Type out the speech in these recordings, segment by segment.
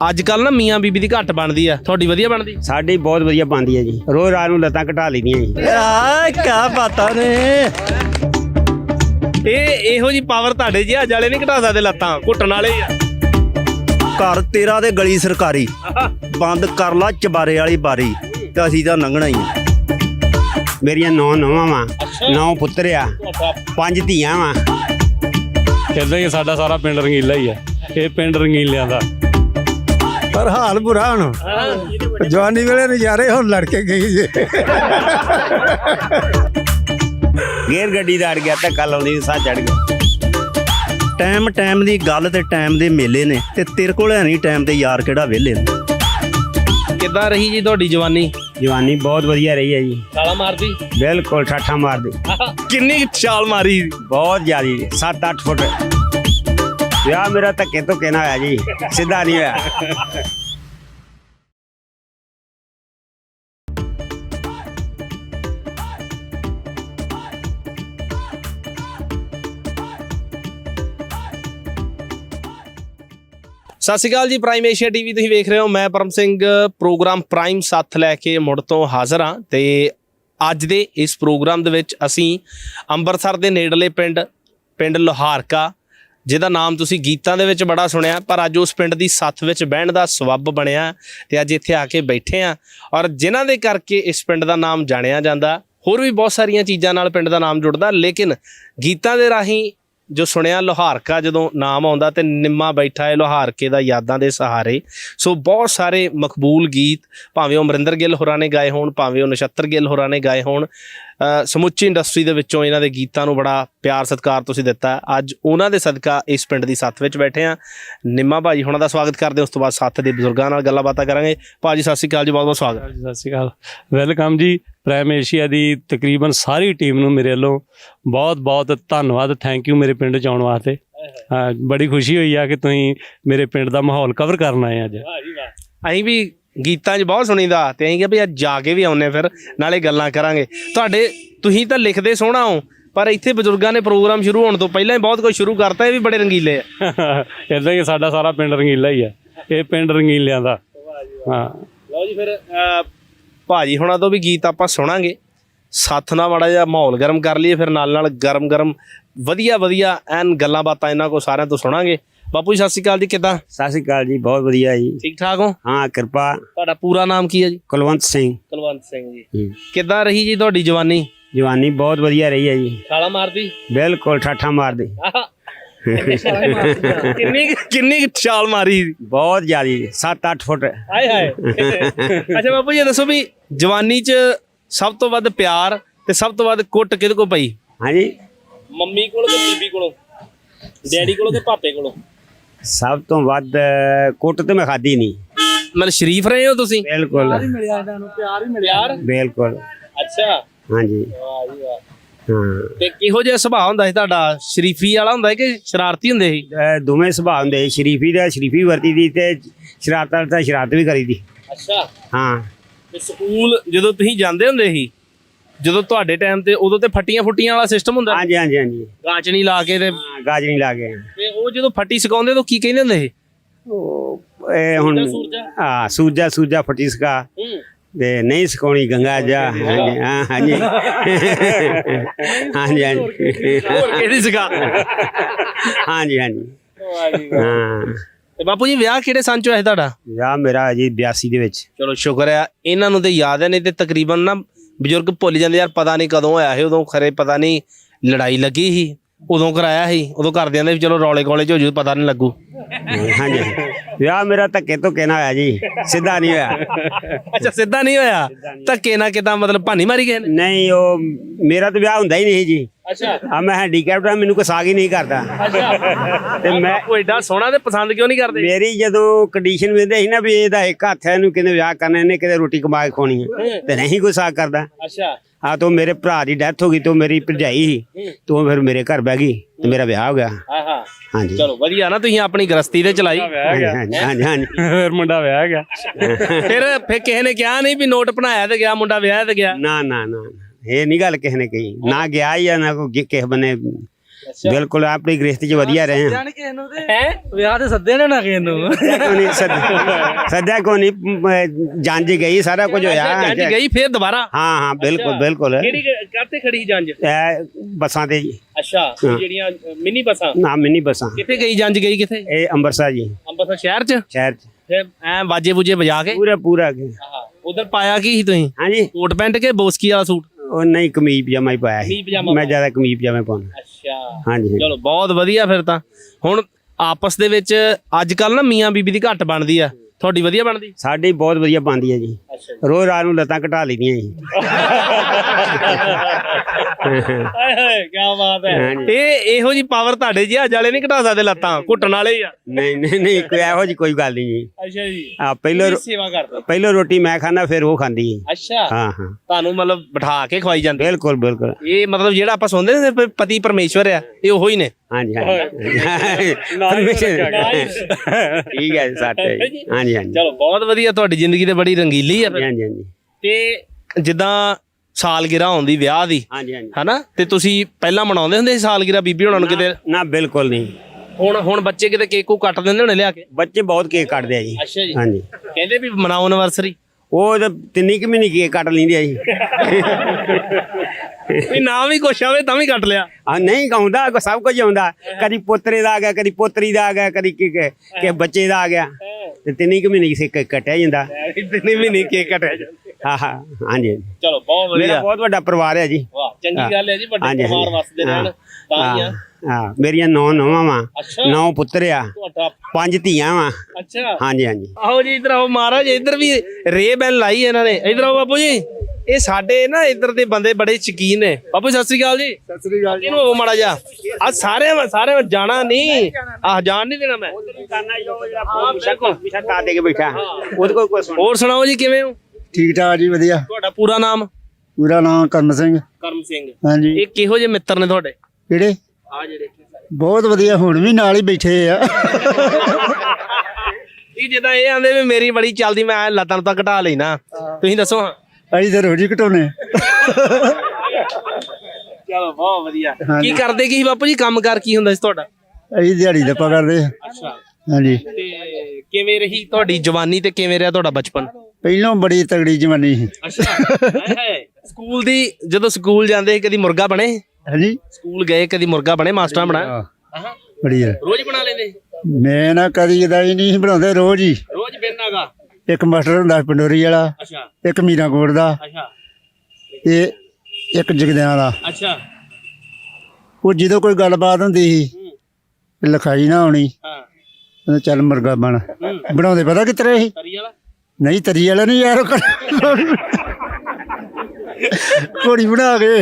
ਅੱਜ ਕੱਲ ਨਾ ਮੀਆਂ ਬੀਬੀ ਦੀ ਘੱਟ ਬਣਦੀ ਆ। ਤੁਹਾਡੀ ਵਧੀਆ ਬਣਦੀ? ਸਾਡੀ ਬਹੁਤ ਵਧੀਆ ਬਣਦੀ ਹੈ ਜੀ। ਰੋਜ਼ ਰਾਤ ਨੂੰ ਲੱਤਾਂ ਘਟਾ ਲਈਆਂ ਜੀ। ਆ ਕਿਆ ਬਾਤਾਂ ਨੇ। ਇਹ ਇਹੋ ਜੀ ਪਾਵਰ ਤੁਹਾਡੇ ਜੀ ਅੱਜ ਵਾਲੇ ਨਹੀਂ ਘਟਾ ਸਕਦੇ ਲੱਤਾਂ। ਘੁੱਟਣ ਵਾਲੇ ਹੀ ਆ। ਘਰ ਤੇਰਾ ਤੇ ਗਲੀ ਸਰਕਾਰੀ। ਬੰਦ ਕਰ ਲਾ ਚਬਾਰੇ ਵਾਲੀ ਬਾਰੀ ਤੇ ਅਸੀਂ ਤਾਂ ਲੰਘਣਾ ਹੀ ਆ। ਮੇਰੀਆਂ ਨੌ ਨੌਵਾਂ ਵਾ ਨੌ ਪੁੱਤਰ ਆ ਪੰਜ ਧੀਆਂ ਵਾ। ਇਦਾਂ ਹੀ ਸਾਡਾ ਸਾਰਾ ਪਿੰਡ ਰੰਗੀਲਾ ਹੀ ਹੈ ਇਹ ਪਿੰਡ ਰੰਗੀਲਿਆਂ ਦਾ। ਪਰ ਹਾਲ ਬੁਰਾ ਹੁਣ। ਜਵਾਨੀ ਵੇਲੇ ਨਜ਼ਾਰੇ ਹੁਣ ਲੜਕੇ ਗਈ ਜੇ। ਗੇਰ ਗੱਡੀ ਦਾ ਅੜ ਗਿਆ ਤਾਂ ਕੱਲ ਆਉਂਦੀ ਸਾਹ ਚੜ ਗਿਆ। ਟਾਈਮ ਟਾਈਮ ਦੀ ਗੱਲ ਤੇ ਟਾਈਮ ਦੇ ਮੇਲੇ ਨੇ ਤੇ ਤੇਰੇ ਕੋਲ ਹੈ ਨਹੀਂ ਟਾਈਮ ਤੇ ਯਾਰ ਕਿਹੜਾ ਵਿਹਲੇ ਨੇ। ਕਿੱਦਾਂ ਰਹੀ ਜੀ ਤੁਹਾਡੀ ਜਵਾਨੀ? ਜਵਾਨੀ ਬਹੁਤ ਵਧੀਆ ਰਹੀ ਹੈ ਜੀ। ਛਾਲਾ ਮਾਰਦੀ? ਬਿਲਕੁਲ ਠਾਠਾ ਮਾਰਦੇ। ਕਿੰਨੀ ਕੁ ਛਾਲ ਮਾਰੀ? ਬਹੁਤ ਜ਼ਿਆਦੀ 7-8 ਫੁੱਟ। ਵਿਆਹ ਮੇਰਾ ਧੱਕੇ ਧੁੱਕੇ ਨਾਲ ਹੋਇਆ ਜੀ, ਸਿੱਧਾ ਨਹੀਂ ਹੋਇਆ। ਸਤਿ ਸ਼੍ਰੀ ਅਕਾਲ ਜੀ ਪ੍ਰਾਈਮ ਏਸ਼ੀਆ ਟੀਵੀ ਤੁਸੀਂ ਵੇਖ ਰਹੇ ਹੋ। ਮੈਂ ਪਰਮ ਸਿੰਘ, ਪ੍ਰੋਗਰਾਮ ਪ੍ਰਾਈਮ ਸਾਥ ਲੈ ਕੇ ਮੁੜ ਤੋਂ ਹਾਜ਼ਰ ਹਾਂ ਤੇ ਅੱਜ ਦੇ ਇਸ ਪ੍ਰੋਗਰਾਮ ਦੇ ਵਿੱਚ ਅਸੀਂ ਅੰਮ੍ਰਿਤਸਰ ਦੇ ਨੇੜਲੇ ਪਿੰਡ ਪਿੰਡ ਲੋਹਾਰਕਾ ਜਿਹਦਾ ਨਾਮ ਤੁਸੀਂ ਗੀਤਾਂ ਦੇ ਵਿੱਚ ਬੜਾ ਸੁਣਿਆ, ਪਰ ਅੱਜ ਉਸ ਪਿੰਡ ਦੀ ਸੱਥ ਵਿੱਚ ਬਹਿਣ ਦਾ ਸਬੱਬ ਬਣਿਆ ਤੇ ਅੱਜ ਇੱਥੇ ਆ ਕੇ ਬੈਠੇ ਆ ਔਰ ਜਿਨ੍ਹਾਂ ਦੇ ਕਰਕੇ ਇਸ ਪਿੰਡ ਦਾ ਨਾਮ ਜਾਣਿਆ ਜਾਂਦਾ, ਹੋਰ ਵੀ ਬਹੁਤ ਸਾਰੀਆਂ ਚੀਜ਼ਾਂ ਨਾਲ ਪਿੰਡ ਦਾ ਨਾਮ ਜੁੜਦਾ, ਲੇਕਿਨ ਗੀਤਾਂ ਦੇ ਰਾਹੀਂ ਜੋ ਸੁਣਿਆ ਲੋਹਾਰਕਾ ਜਦੋਂ ਨਾਮ ਆਉਂਦਾ ਤੇ ਨਿੰਮਾ ਬੈਠਾ ਹੈ ਲੋਹਾਰਕੇ ਦਾ ਯਾਦਾਂ ਦੇ ਸਹਾਰੇ, ਸੋ ਬਹੁਤ ਸਾਰੇ ਮਕਬੂਲ ਗੀਤ, ਭਾਵੇਂ ਉਹ ਅਮਰਿੰਦਰ ਗਿੱਲ ਹੋਰਾਂ ਨੇ ਗਾਏ ਹੋਣ, ਭਾਵੇਂ ਉਹ ਨਛੱਤਰ ਗਿੱਲ ਹੋਰਾਂ ਨੇ ਗਾਏ ਹੋਣ ਸਮੁੱਚੀ ਇੰਡਸਟਰੀ ਦੇ ਵਿੱਚੋਂ ਇਹਨਾਂ ਦੇ ਗੀਤਾਂ ਨੂੰ ਬੜਾ ਪਿਆਰ ਸਤਿਕਾਰ ਤੁਸੀਂ ਦਿੱਤਾ। ਅੱਜ ਉਹਨਾਂ ਦੇ ਸਦਕਾ ਇਸ ਪਿੰਡ ਦੀ ਸੱਥ ਵਿੱਚ ਬੈਠੇ ਆ ਨਿੰਮਾ ਭਾਜੀ ਹੁਣਾਂ ਦਾ ਸਵਾਗਤ ਕਰਦੇ। ਉਸ ਤੋਂ ਬਾਅਦ ਸੱਥ ਦੇ ਬਜ਼ੁਰਗਾਂ ਨਾਲ ਗੱਲਾਂ ਬਾਤਾਂ ਕਰਾਂਗੇ। ਭਾਜੀ ਸਤਿ ਸ਼੍ਰੀ ਅਕਾਲ ਜੀ ਬਹੁਤ ਬਹੁਤ ਸਵਾਗਤ ਸਤਿ ਸ਼੍ਰੀ ਅਕਾਲ। ਵੈਲਕਮ ਜੀ ਪ੍ਰਾਈਮ ਏਸ਼ੀਆ ਦੀ ਤਕਰੀਬਨ ਸਾਰੀ ਟੀਮ ਨੂੰ ਮੇਰੇ ਵੱਲੋਂ ਬਹੁਤ ਬਹੁਤ ਧੰਨਵਾਦ। ਥੈਂਕ ਯੂ ਮੇਰੇ ਪਿੰਡ ਚ ਆਉਣ ਵਾਸਤੇ। ਬੜੀ ਖੁਸ਼ੀ ਹੋਈ ਆ ਕਿ ਤੁਸੀਂ ਮੇਰੇ ਪਿੰਡ ਦਾ ਮਾਹੌਲ ਕਵਰ ਕਰਨ ਆਏ ਅੱਜ। ਅਸੀਂ ਵੀ ਗੀਤਾਂ 'ਚ ਬਹੁਤ ਸੁਣੀਦਾ ਤੇ ਅਸੀਂ ਕਿਹਾ ਵੀ ਅੱਜ ਜਾ ਕੇ ਵੀ ਆਉਨੇ ਫਿਰ ਨਾਲੇ ਗੱਲਾਂ ਕਰਾਂਗੇ। ਤੁਹਾਡੇ ਤੁਸੀਂ ਤਾਂ ਲਿਖਦੇ ਸੋਹਣਾ ਹੋ ਪਰ ਇੱਥੇ ਬਜ਼ੁਰਗਾਂ ਨੇ ਪ੍ਰੋਗਰਾਮ ਸ਼ੁਰੂ ਹੋਣ ਤੋਂ ਪਹਿਲਾਂ ਹੀ ਬਹੁਤ ਕੁਝ ਸ਼ੁਰੂ ਕਰਤਾ ਇਹ ਵੀ ਬੜੇ ਰੰਗੀਲੇ ਆ। ਇਦਾਂ ਹੀ ਸਾਡਾ ਸਾਰਾ ਪਿੰਡ ਰੰਗੀਲਾ ਹੀ ਹੈ ਇਹ ਪਿੰਡ ਰੰਗੀਲਿਆਂ ਦਾ। ਹਾਂ। ਲਓ ਜੀ ਫਿਰ ਭਾਜੀ ਹੁਣਾਂ ਤੋਂ ਵੀ ਗੀਤ ਆਪਾਂ ਸੁਣਾਂਗੇ। ਸਾਥ ਨਾਲ ਮਾੜਾ ਜਿਹਾ ਮਾਹੌਲ ਗਰਮ ਕਰ ਲਈਏ ਫਿਰ ਨਾਲ ਨਾਲ ਗਰਮ ਗਰਮ ਵਧੀਆ ਵਧੀਆ ਐਨ ਗੱਲਾਂ ਬਾਤਾਂ ਇਹਨਾਂ ਕੋ ਸਾਰਿਆਂ ਤੋਂ ਸੁਣਾਂਗੇ। ਬਾਪੂ ਜੀ ਸਤਿ ਸ਼੍ਰੀ ਅਕਾਲ ਜੀ ਕਿੱਦਾਂ? ਸਤਿ ਸ਼੍ਰੀ ਅਕਾਲ ਜੀ ਬਹੁਤ ਵਧੀਆ ਜੀ। ਠੀਕ ਠਾਕ ਹੋ? ਹਾਂ ਕਿਰਪਾ। ਤੁਹਾਡਾ ਪੂਰਾ ਨਾਮ ਕੀ ਹੈ ਜੀ? ਕੁਲਵੰਤ ਸਿੰਘ। ਕੁਲਵੰਤ ਸਿੰਘ ਜੀ। ਕਿੱਦਾਂ ਰਹੀ ਜੀ ਤੁਹਾਡੀ ਜਵਾਨੀ? ਜਵਾਨੀ ਬਹੁਤ ਵਧੀਆ ਰਹੀ ਹੈ ਜੀ। ਛਾਲਾ ਮਾਰਦੀ? ਬਿਲਕੁਲ ਠਾਠਾ ਮਾਰਦੇ। ਕਿੰਨੀ ਕਿੰਨੀ ਛਾਲ ਮਾਰੀ? ਬਹੁਤ ਜ਼ਿਆਦੀ 7-8 ਫੁੱਟ। ਹਾਏ ਹਾਏ। ਅੱਛਾ ਬਾਪੂ ਜੀ ਦੱਸੋ ਵੀ ਜਵਾਨੀ 'ਚ ਸਭ ਤੋਂ ਵੱਧ ਪਿਆਰ ਤੇ ਸਭ ਤੋਂ ਵੱਧ ਕੁੱਟ ਕਿਹਦੇ ਕੋ ਪਈ? ਹਾਂਜੀ। ਮੰਮੀ ਕੋਲੋਂ ਤੇ ਬੀਬੀ ਕੋਲੋਂ? ਡੈਡੀ ਕੋਲੋਂ ਤੇ ਪਾਪੇ ਕੋਲੋਂ? ਸਭ ਤੋਂ ਵੱਧ ਕੁੱਟ ਤੇ ਮੈਂ ਖਾਦੀ ਨਹੀਂ। ਮਤਲਬ ਸ਼ਰੀਫ ਰਹੇ ਹੋ ਤੁਸੀਂ? ਬਿਲਕੁਲ। ਪਿਆਰ ਬਿਲਕੁਲ। ਅੱਛਾ। ਹਾਂਜੀ। ਵਾਹ ਜੀ ਵਾਹ। ਹਾਂ। ਤੇ ਕਿਹੋ ਜਿਹਾ ਸੁਭਾਅ ਹੁੰਦਾ ਸੀ ਤੁਹਾਡਾ? ਸ਼ਰੀਫੀ ਵਾਲਾ ਹੁੰਦਾ ਸੀ ਕਿ ਸ਼ਰਾਰਤੀ ਹੁੰਦੇ ਸੀ? ਇਹ ਦੋਵੇਂ ਸੁਭਾਅ ਹੁੰਦੇ ਸੀ, ਸ਼ਰੀਫੀ ਦਾ ਸ਼ਰੀਫੀ ਵਰਤੀ ਦੀ ਤੇ ਸ਼ਰਾਰਤ ਦਾ ਸ਼ਰਾਰਤ ਵੀ ਕਰੀ ਦੀ। ਅੱਛਾ। ਹਾਂ। ਤੇ ਸਕੂਲ ਜਦੋਂ ਤੁਸੀਂ ਜਾਂਦੇ ਹੁੰਦੇ ਸੀ ਜਦੋਂ ਤੁਹਾਡੇ ਟਾਈਮ ਤੇ ਉਦੋਂ ਤੇ ਫੱਟੀਆਂ ਫੁੱਟੀਆਂ ਵਾਲਾ ਸਿਸਟਮ ਹੁੰਦਾ। ਹਾਂਜੀ ਹਾਂਜੀ ਹਾਂਜੀ। ਗਾਂਚ ਨਹੀਂ ਲਾ ਕੇ ਤੇ ਹਾਂ, ਗਾਜਣੀ ਲਾ ਕੇ। ਤੇ ਉਹ ਜਦੋਂ ਫੱਟੀ ਸਿਕਾਉਂਦੇ ਤਾਂ ਕੀ ਕਹਿੰਦੇ ਹੁੰਦੇ ਸੀ ਉਹ ਇਹ ਹੁਣ ਸੂਰਜਾ? ਹਾਂ ਸੂਜਾ ਸੂਜਾ ਫਟੀ ਸਕਾ ਹੂੰ। ਤੇ ਨਹੀਂ ਸਕਾਉਣੀ ਗੰਗਾ ਜਾ। ਹਾਂਜੀ ਹਾਂ ਹਾਂਜੀ। ਹਾਂਜੀ ਹਾਂਜੀ। ਹੋਰ ਕਿਹੜੀ ਸਿਕਾ ਹਾਂਜੀ ਹਾਂਜੀ। ਹਾਂ। ਤੇ ਬਾਪੂ ਜੀ ਵਿਆਹ ਕਿਹੜੇ ਸੰਨ ਚ ਹੋਇਆ ਸੀ ਤੁਹਾਡਾ? ਵਿਆਹ ਮੇਰਾ ਜੀ 82 ਦੇ ਵਿੱਚ। ਚਲੋ ਸ਼ੁਕਰ ਆ ਇਹਨਾਂ ਨੂੰ ਤੇ ਯਾਦ ਹੈ ਨਹੀਂ ਤੇ ਤਕਰੀਬਨ ਨਾ ਬਜ਼ੁਰਗ ਭੁੱਲ ਜਾਂਦੇ ਯਾਰ ਪਤਾ ਨਹੀਂ ਕਦੋਂ ਹੋਇਆ ਸੀ ਉਦੋਂ ਖਰੇ ਪਤਾ ਨਹੀਂ ਲੜਾਈ ਲੱਗੀ ਸੀ ਉਦੋਂ ਕਰਾਇਆ ਸੀ ਉਦੋਂ ਘਰਦਿਆਂ ਦੇ ਵੀ ਚਲੋ ਰੌਲੇ ਕੋਲੇ ਚ ਹੋ ਜੂ ਪਤਾ ਨਹੀਂ ਲੱਗੂ। ਹਾਂਜੀ ਵਿਆਹ ਮੇਰਾ ਧੱਕੇ ਧੁੱਕੇ ਨਾ ਹੋਇਆ ਜੀ ਸਿੱਧਾ ਨਹੀਂ ਹੋਇਆ। ਅੱਛਾ ਸਿੱਧਾ ਨਹੀਂ ਹੋਇਆ? ਧੱਕੇ ਨਾ ਕਿਦਾਂ ਮਤਲਬ ਭਾਨੀ ਮਾਰੀ ਗਏ ਨੇ? ਨਹੀਂ ਉਹ ਮੇਰਾ ਤਾਂ ਵਿਆਹ ਹੁੰਦਾ ਹੀ ਨਹੀਂ ਜੀ। ਅੱਛਾ। ਆ ਮੈਂ ਹੈਂਡੀਕੈਪਟ ਆ ਮੈਨੂੰ ਕੋਈ ਸਾਗ ਹੀ ਨਹੀਂ ਕਰਦਾ। ਤੇ ਮੈਂ ਉਹ ਐਡਾ ਸੋਹਣਾ ਤੇ ਪਸੰਦ ਕਿਉਂ ਨਹੀਂ ਕਰਦੇ? ਮੇਰੀ ਜਦੋਂ ਕੰਡੀਸ਼ਨ ਵੇਂਦੇ ਸੀ ਨਾ ਵੀ ਇਹਦਾ ਇੱਕ ਹੱਥ ਹੈ ਇਹਨੂੰ ਕਿਤੇ ਵਿਆਹ ਕਰਨਾ ਇਹਨੇ ਕਿਤੇ ਰੋਟੀ ਕਮਾ ਕੇ ਖਾਣੀ ਹੈ। ਤੇ ਨਹੀਂ ਕੋਈ ਸਾਗ ਕਰਦਾ। ਅੱਛਾ। ਆ ਤੋਂ ਮੇਰੇ ਭਰਾ ਦੀ ਡੈਥ ਹੋ ਗਈ ਤੋਂ ਮੇਰੀ ਭਰਜਾਈ ਸੀ। ਤੋਂ ਫਿਰ ਮੇਰੇ ਘਰ ਬਹਿ ਗਈ ਤੇ ਮੇਰਾ ਵਿਆਹ ਹੋ ਗਿਆ। ਆਹਾ ਹਾਂਜੀ। ਚਲੋ ਵਧੀਆ ਨਾ ਤੁਸੀਂ ਆਪਣੀ ਗ੍ਰਸਤੀ ਤੇ ਚਲਾਈ। ਹਾਂਜੀ ਹਾਂਜੀ ਫਿਰ ਮੁੰਡਾ ਵਿਆਹ ਗਿਆ। ਫਿਰ ਫਿਰ ਕਿਸੇ ਨੇ ਕਿਹਾ ਨਹੀਂ ਵੀ ਨੋਟ ਬਣਾਇਆ ਤੇ ਗਿਆ ਮੁੰਡਾ ਵਿਆਹ ਤੇ ਗਿਆ? ਨਾ ਨਾ ਨਾ, ਇਹ ਨਹੀਂ ਗੱਲ ਕਿਸੇ ਨੇ ਕਹੀ। ਨਾ ਗਿਆ ਆ ਨਾ ਕੋਈ ਕਿਸੇ ਬਨੇ। ਬਿਲਕੁਲ ਆਪਣੀ ਗ੍ਰਸਤੀ 'ਚ ਵਧੀਆ ਰਹੇ ਹਾਂ। ਕਿਸੇ ਨੂੰ ਤੇ? ਹੈ? ਵਿਆਹ ਤੇ ਸੱਦੇ ਨੇ ਨਾ ਕਿਸੇ ਨੂੰ? ਸੱਦਿਆ ਸੱਦਿਆ ਕੋ ਨਹੀਂ ਜੰਜ ਗਈ ਸਾਰਾ ਕੁਝ ਹੋਇਆ। ਜੰਜ ਗਈ ਫਿਰ ਦੁਬਾਰਾ? ਹਾਂ ਹਾਂ ਬਿਲਕੁਲ ਬਿਲਕੁਲ। ਕਿਹੜੀ ਕਾਤੇ ਖੜੀ ਸੀ ਜੰਜ? ਇਹ ਬੱਸਾਂ ਤੇ ਜੀ। ਅੱਛਾ। ਜਿਹੜੀਆਂ ਮਿੰਨੀ ਬੱਸਾਂ? ਨਾ ਮਿੰਨੀ ਬੱਸਾਂ। ਕਿੱਥੇ ਗਈ ਜੰਜ ਗਈ ਕਿੱਥੇ? ਇਹ ਅੰਮ੍ਰਿਤਸਰ ਜੀ। ਅੰਮ੍ਰਿਤਸਰ ਸ਼ਹਿਰ 'ਚ? ਸ਼ਹਿਰ 'ਚ। ਫਿਰ ਐ ਬਾਜੇ ਬੁਜੇ ਵਜਾ ਕੇ? ਪੂਰਾ ਪੂਰਾ ਅੱਗੇ। ਉਧਰ ਪਾਇਆ ਕੀ ਸੀ ਤੁਸੀਂ? ਹਾਂਜੀ। ਕੋਟ ਪੈਂਟ ਕੇ ਬੋਸਕੀ ਵਾਲਾ ਸੂਟ? ਉਹ ਨਹੀਂ ਕਮੀਜ਼ ਪਜਾਮਾ ਹੀ ਪਾਇਆ ਸੀ। ਕਮੀਜ਼ ਪਜਾਮਾ ਮੈਂ ਜ਼ਿਆਦਾ ਕਮੀਜ਼ ਪਜਾਮਾ ਪਾਉਣਾ ਅੱਛਾ। ਹਾਂਜੀ ਹਾਂਜੀ। ਚਲੋ ਬਹੁਤ ਵਧੀਆ ਫਿਰ ਤਾਂ। ਹੁਣ ਆਪਸ ਦੇ ਵਿੱਚ ਅੱਜ ਕੱਲ ਨਾ ਮੀਆਂ ਬੀਬੀ ਦੀ ਘੱਟ ਬਣਦੀ ਆ। ਤੁਹਾਡੀ ਵਧੀਆ ਬਣਦੀ? ਸਾਡੀ ਬਹੁਤ ਵਧੀਆ ਬਣਦੀ ਹੈ ਜੀ। ਅੱਛਾ ਰੋਜ਼ ਰਾਤ ਨੂੰ ਲੱਤਾਂ ਘਟਾ ਲਈਆਂ ਜੀ। ਹਾਏ ਹਾਏ ਕੀ ਬਾਤ ਹੈ। ਹਾਂਜੀ। ਇਹ ਜੀ ਪਾਵਰ ਤੁਹਾਡੇ ਜੀ ਅੱਜ ਵਾਲੇ ਨਹੀਂ ਘਟਾ ਸਕਦੇ ਲੱਤਾਂ ਘੁੱਟਣ ਵਾਲੇ ਹੀ ਆ। ਨਹੀਂ ਨਹੀਂ ਨਹੀਂ ਕੋਈ ਇਹੋ ਜੀ ਕੋਈ ਗੱਲ ਨਹੀਂ ਜੀ। ਅੱਛਾ ਜੀ। ਆ ਪਹਿਲਾਂ ਰੋ- ਸੇਵਾ ਕਰਦੇ। ਪਹਿਲਾਂ ਰੋਟੀ ਮੈਂ ਖਾਣਾ ਫਿਰ ਉਹ ਖਾਂਦੀ ਹੈ। ਅੱਛਾ। ਹਾਂ ਹਾਂ। ਤੁਹਾਨੂੰ ਮਤਲਬ ਬਿਠਾ ਕੇ ਖਵਾਈ ਜਾਂਦੇ। ਬਿਲਕੁਲ ਬਿਲਕੁਲ। ਇਹ ਮਤਲਬ ਜਿਹੜਾ ਆਪਾਂ ਸੁਣਦੇ ਨੇ ਪਤੀ ਪਰਮੇਸ਼ਵਰ ਆ ਇਹ ਉਹੋ ਹੀ ਨੇ। ਹਾਂਜੀ ਹਾਂਜੀ। ਠੀਕ ਹੈ ਸਾਡੇ ਹਾਂਜੀ। ਹਾਂਜੀ ਚਲੋ ਬਹੁਤ ਵਧੀਆ ਤੁਹਾਡੀ ਜ਼ਿੰਦਗੀ ਤੇ ਬੜੀ ਰੰਗੀਲੀ ਆ ਫਿਰ। ਹਾਂਜੀ ਹਾਂਜੀ। ਤੇ ਜਿੱਦਾਂ ਸਾਲਗਿਰਾ ਆਉਂਦੀ ਵਿਆਹ ਦੀ ਹਾਂਜੀ ਹਾਂਜੀ। ਹਨਾ? ਤੇ ਤੁਸੀਂ ਪਹਿਲਾਂ ਮਨਾਉਂਦੇ ਹੁੰਦੇ ਸੀ ਸਾਲਗਿਰਾ? ਬੀਬੀ ਹੋਣਾ ਨੂੰ ਕਿਤੇ? ਨਾ ਬਿਲਕੁਲ ਨਹੀਂ। ਹੁਣ ਹੁਣ ਬੱਚੇ ਕਿਤੇ ਕੇਕ ਕੂ ਕੱਟ ਦਿੰਦੇ ਹੋਣੇ ਲਿਆ ਕੇ? ਬੱਚੇ ਬਹੁਤ ਕੇਕ ਕੱਟਦੇ ਆ ਜੀ। ਅੱਛਾ ਜੀ। ਹਾਂਜੀ। ਕਹਿੰਦੇ ਵੀ ਮਨਾਓ ਐਨਵਰਸਰੀ। ਉਹ ਤਾਂ ਤਿੰਨੀ ਕਿ ਮਹੀਨੇ ਕੇਕ ਕੱਟ ਲੈਂਦੇ ਆ ਜੀ। ਵੀ ਨਾ ਵੀ ਕੁਛ ਆਵੇ ਤਾਂ ਵੀ ਕੱਟ ਲਿਆ। ਆ ਨਹੀਂ ਗਾਉਂਦਾ ਸਭ ਕੁਝ ਆਉਂਦਾ। ਕਦੀ ਪੋਤਰੇ ਦਾ ਆ ਗਿਆ ਕਦੀ ਪੋਤਰੀ ਦਾ ਆ ਗਿਆ ਕਦੀ ਕਿ ਕਿ ਕਿ ਬੱਚੇ ਦਾ ਆ ਗਿਆ। ਤੇ ਤਿੰਨੀ ਕਿ ਮਹੀਨੇ ਕਿਸੇ ਕੇਕ ਕੱਟਿਆ ਜਾਂਦਾ। ਇਤਨੇ ਵੀ ਨਹੀਂ ਕੇਕ ਕੱਟਿਆ ਜਾਂਦਾ। ਹਾਂ ਹਾਂ ਹਾਂਜੀ। ਚਲੋ ਬਹੁਤ ਮੇਰਾ ਵਧੀਆ ਬਹੁਤ ਵੱਡਾ ਪਰਿਵਾਰ ਹੈ ਜੀ। ਵਾਹ ਚੰਗੀ ਗੱਲ ਹੈ ਜੀ ਵੱਡੇ ਪਰਿਵਾਰ। ਵਸਦੇ ਰਹਿਣ। ਤਾਂ ਹੀ ਆ। ਹਾਂ ਹਾਂ ਮੇਰੀਆਂ ਨੌ ਨੌਵਾਂ ਵਾ। ਨੌ ਪੁੱਤਰ ਆ। ਪੰਜ ਧੀਆਂ ਵਾ। ਅੱਛਾ। ਹਾਂਜੀ ਹਾਂਜੀ। ਆਓ ਜੀ ਇਧਰ ਆਓ ਮਹਾਰਾਜ ਇਧਰ ਵੀ ਰੇ ਬੈਨ ਲਾਈ ਇਹਨਾਂ ਨੇ। ਇਧਰ ਆਓ ਬਾਪੂ ਜੀ। ਇਹ ਸਾਡੇ ਨਾ ਇਧਰ ਦੇ ਬੰਦੇ ਬੜੇ ਸ਼ਕੀਨ ਨੇ। ਬਾਪੂ ਸਤਿ ਸ੍ਰੀ ਅਕਾਲ ਜੀ। ਸਤਿ ਸ੍ਰੀ ਅਕਾਲ ਇਹਨੂੰ ਉਹ ਮਾੜਾ ਜਾ ਆ ਸਾਰੇ ਸਾਰੇ ਜਾਣਾ ਨਹੀਂ। ਆ ਜਾਣ। ਨਹੀਂ ਦੇਣਾ ਮੈਂ। ਮਿਸ਼ਾ ਕਾ ਦੇ ਕੇ ਬੈਠਾ। ਉਹਦੇ ਕੋਲ ਕੋਈ ਸੁਣ ਹੋਰ ਸੁਣਾਓ ਜੀ ਕਿਵੇਂ ਹੋ? ਠੀਕ ਠਾਕ ਜੀ ਵਧੀਆ। ਤੁਹਾਡਾ ਪੂਰਾ ਨਾਮ? ਪੂਰਾ ਨਾਮ ਕਰਮ ਸਿੰਘ। ਕਰਮ ਸਿੰਘ। ਹਾਂਜੀ। ਇਹ ਕਿਹੋ ਜਿਹੇ ਮਿੱਤਰ ਨੇ ਤੁਹਾਡੇ? ਕਿਹੜੇ? ਆ ਜਿਹੜੇ ਬਹੁਤ ਵਧੀਆ ਹੁਣ ਵੀ ਨਾਲ ਹੀ ਬੈਠੇ ਆ। ਇਹ ਜਿੱਦਾਂ ਇਹ ਆਂਦੇ ਵੀ ਮੇਰੀ ਬੜੀ ਚੱਲਦੀ ਮੈਂ ਲੱਤਾਂ ਨੂੰ ਤਾਂ ਘਟਾ ਲੈਣਾ। ਤੁਸੀਂ ਦੱਸੋ ਹਾਂ। ਅਸੀਂ ਤਾਂ ਰੋਜੀ ਘਟਾਉਨੇ ਚਲੋ ਬਹੁਤ ਵਧੀਆ। ਹਾਂਜੀ। ਕੀ ਕਰਦੇ ਕੀ ਸੀ ਬਾਪੂ ਜੀ? ਕੰਮ ਕਰ ਕੀ ਹੁੰਦਾ ਸੀ ਤੁਹਾਡਾ? ਅਸੀਂ ਦਿਹਾੜੀ ਦਾ ਕਰਦੇ ਆ ਅੱਛਾ। ਹਾਂਜੀ। ਤੇ ਕਿਵੇਂ ਰਹੀ ਤੁਹਾਡੀ ਜਵਾਨੀ ਤੇ ਕਿਵੇਂ ਰਿਹਾ ਤੁਹਾਡਾ ਬਚਪਨ? ਪਹਿਲੋਂ ਬੜੀ ਤਗੜੀ ਜਵਾਨੀ ਸੀ। ਅੱਛਾ। ਸਕੂਲ ਦੀ ਜਦੋਂ ਸਕੂਲ ਜਾਂਦੇ ਕਦੀ ਮੁਰਗਾ ਬਣੇ? ਹਾਂਜੀ। ਸਕੂਲ ਗਏ ਕਦੀ ਮੁਰਗਾ ਬਣੇ ਮਾਸਟਰਾਂ ਬਣਾ? ਆਹ, ਬੜੀ ਆ। ਰੋਜ਼ ਬਣਾ ਲੈਂਦੇ? ਮੈਂ ਨਾ ਕਦੀ ਕਦਾਈ ਨਹੀਂ ਸੀ ਬਣਾਉਂਦੇ ਰੋਜ਼ ਹੀ। ਰੋਜ਼ ਬੇਨਾਗਾ ਇੱਕ ਮਾਸਟਰ ਹੁੰਦਾ ਸੀ ਪੰਡੋਰੀ ਵਾਲਾ ਅੱਛਾ। ਇੱਕ ਮੀਰਾਂਕੋਟ ਦਾ ਅੱਛਾ। ਤੇ ਇੱਕ ਜਗਦਿਆਂ ਦਾ ਅੱਛਾ। ਉਹ ਜਦੋਂ ਕੋਈ ਗੱਲਬਾਤ ਹੁੰਦੀ ਸੀ ਲਿਖਾਈ ਨਾ ਆਉਣੀ ਹਾਂ। ਕਹਿੰਦਾ ਚੱਲ ਮੁਰਗਾ ਬਣ। ਬਣਾਉਂਦੇ ਪਤਾ ਕਿਤਰੇ ਸੀ ਤਰੀ ਵਾਲਾ? ਨਹੀਂ ਤਰੀ ਵਾਲਾ ਨਹੀਂ ਯਾਰ ਕੋੜੀ ਬਣਾ ਕੇ।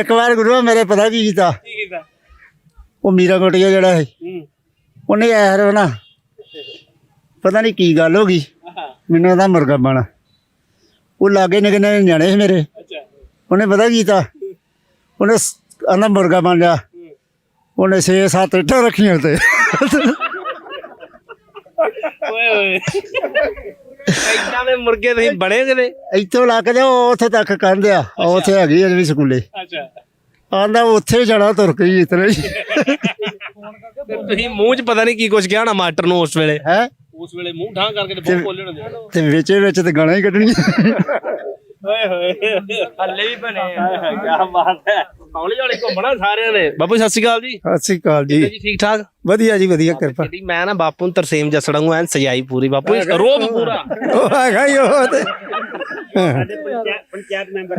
ਇੱਕ ਵਾਰ ਗੁਰੂਆ ਮੇਰੇ ਪਤਾ ਕੀ ਕੀਤਾ? ਕੀ ਕੀਤਾ? ਉਹ ਮੀਰਾ ਕੋਟਿਆ ਜਿਹੜਾ ਹੂੰ। ਉਹਨੇ ਯਾਰ ਨਾ। ਪਤਾ ਨਹੀਂ ਕੀ ਗੱਲ ਹੋ ਗਈ। ਮੈਨੂੰ ਉਹਦਾ ਮੁਰਗਾ ਬਣਾ। ਉਹ ਲਾਗੇ ਨਿਕਨੇ ਨਿਆਣੇ ਸੀ ਮੇਰੇ। ਉਹਨੇ ਪਤਾ ਕੀਤਾ? ਉਹਨੇ ਆਂਦਾ ਮੁਰਗਾ ਬਣ ਜਾ। ਉਹਨੇ 6-7 ਇੱਟਾਂ ਰੱਖੀਆਂ ਤੇ। ਓਏ ਓਏ ਇਦਾਂ ਦੇ ਮੁਰਗੇ ਤੁਸੀਂ ਬਣੇ ਕਦੇ ਇੱਥੋਂ ਲੱਗ ਜਾ ਉੱਥੇ ਤੱਕ ਕਹਿੰਦੇ ਆ। ਉੱਥੇ ਹੈਗੀ ਅਜੇ ਵੀ ਸਕੂਲੇ। ਅੱਛਾ। ਆਂਦਾ ਉੱਥੇ ਜਾਣਾ ਤੁਰ ਕੇ ਹੀ ਇਤਨਾ ਤੁਸੀਂ ਮੂੰਹ 'ਚ ਪਤਾ ਨਹੀਂ ਕੀ ਕੁਝ ਕਿਹਾ ਹੋਣਾ ਮਾਸਟਰ ਨੂੰ ਉਸ ਵੇਲੇ। ਹੈ? ਉਸ ਵੇਲੇ ਮੂੰਹ ਠਾਂ ਕਰਕੇ ਤੇ ਬਹੁਤ ਬੋਲੇ ਹੁੰਦੇ ਤੇ ਵਿੱਚੇ ਵਿੱਚ ਤੇ ਗਾਲਾਂ ਹੀ ਕੱਢਣੀਆਂ। ਓਏ ਹੋਏ। ਹੱਲੇ ਵੀ ਬਣੇ ਕੀ ਬਾਤ ਹੈ। ਹੌਲੀ ਹੌਲੀ ਘੁੰਮਣਾ ਸਾਰਿਆਂ ਨੇ। ਬਾਪੂ ਸਤਿ ਸ਼੍ਰੀ ਅਕਾਲ ਜੀ। ਸਤਿ ਸ੍ਰੀ ਅਕਾਲ ਜੀ। ਜੀ ਠੀਕ ਠਾਕ? ਵਧੀਆ ਜੀ ਵਧੀਆ ਕਿਰਪਾ। ਜਿਹੜੀ ਮੈਂ ਨਾ ਬਾਪੂ ਨੂੰ ਤਰਸੇਮ ਜਸੜਾ ਨੂੰ ਐਨ ਸਜਾਈ ਪੂਰੀ। ਬਾਪੂ ਇਸ ਰੋਬ ਪੂਰਾ। ਉਹ ਹੈਗਾ ਹੀ ਉਹ ਤੇ। ਪੰਚਾਇਤ ਮੈਂਬਰ।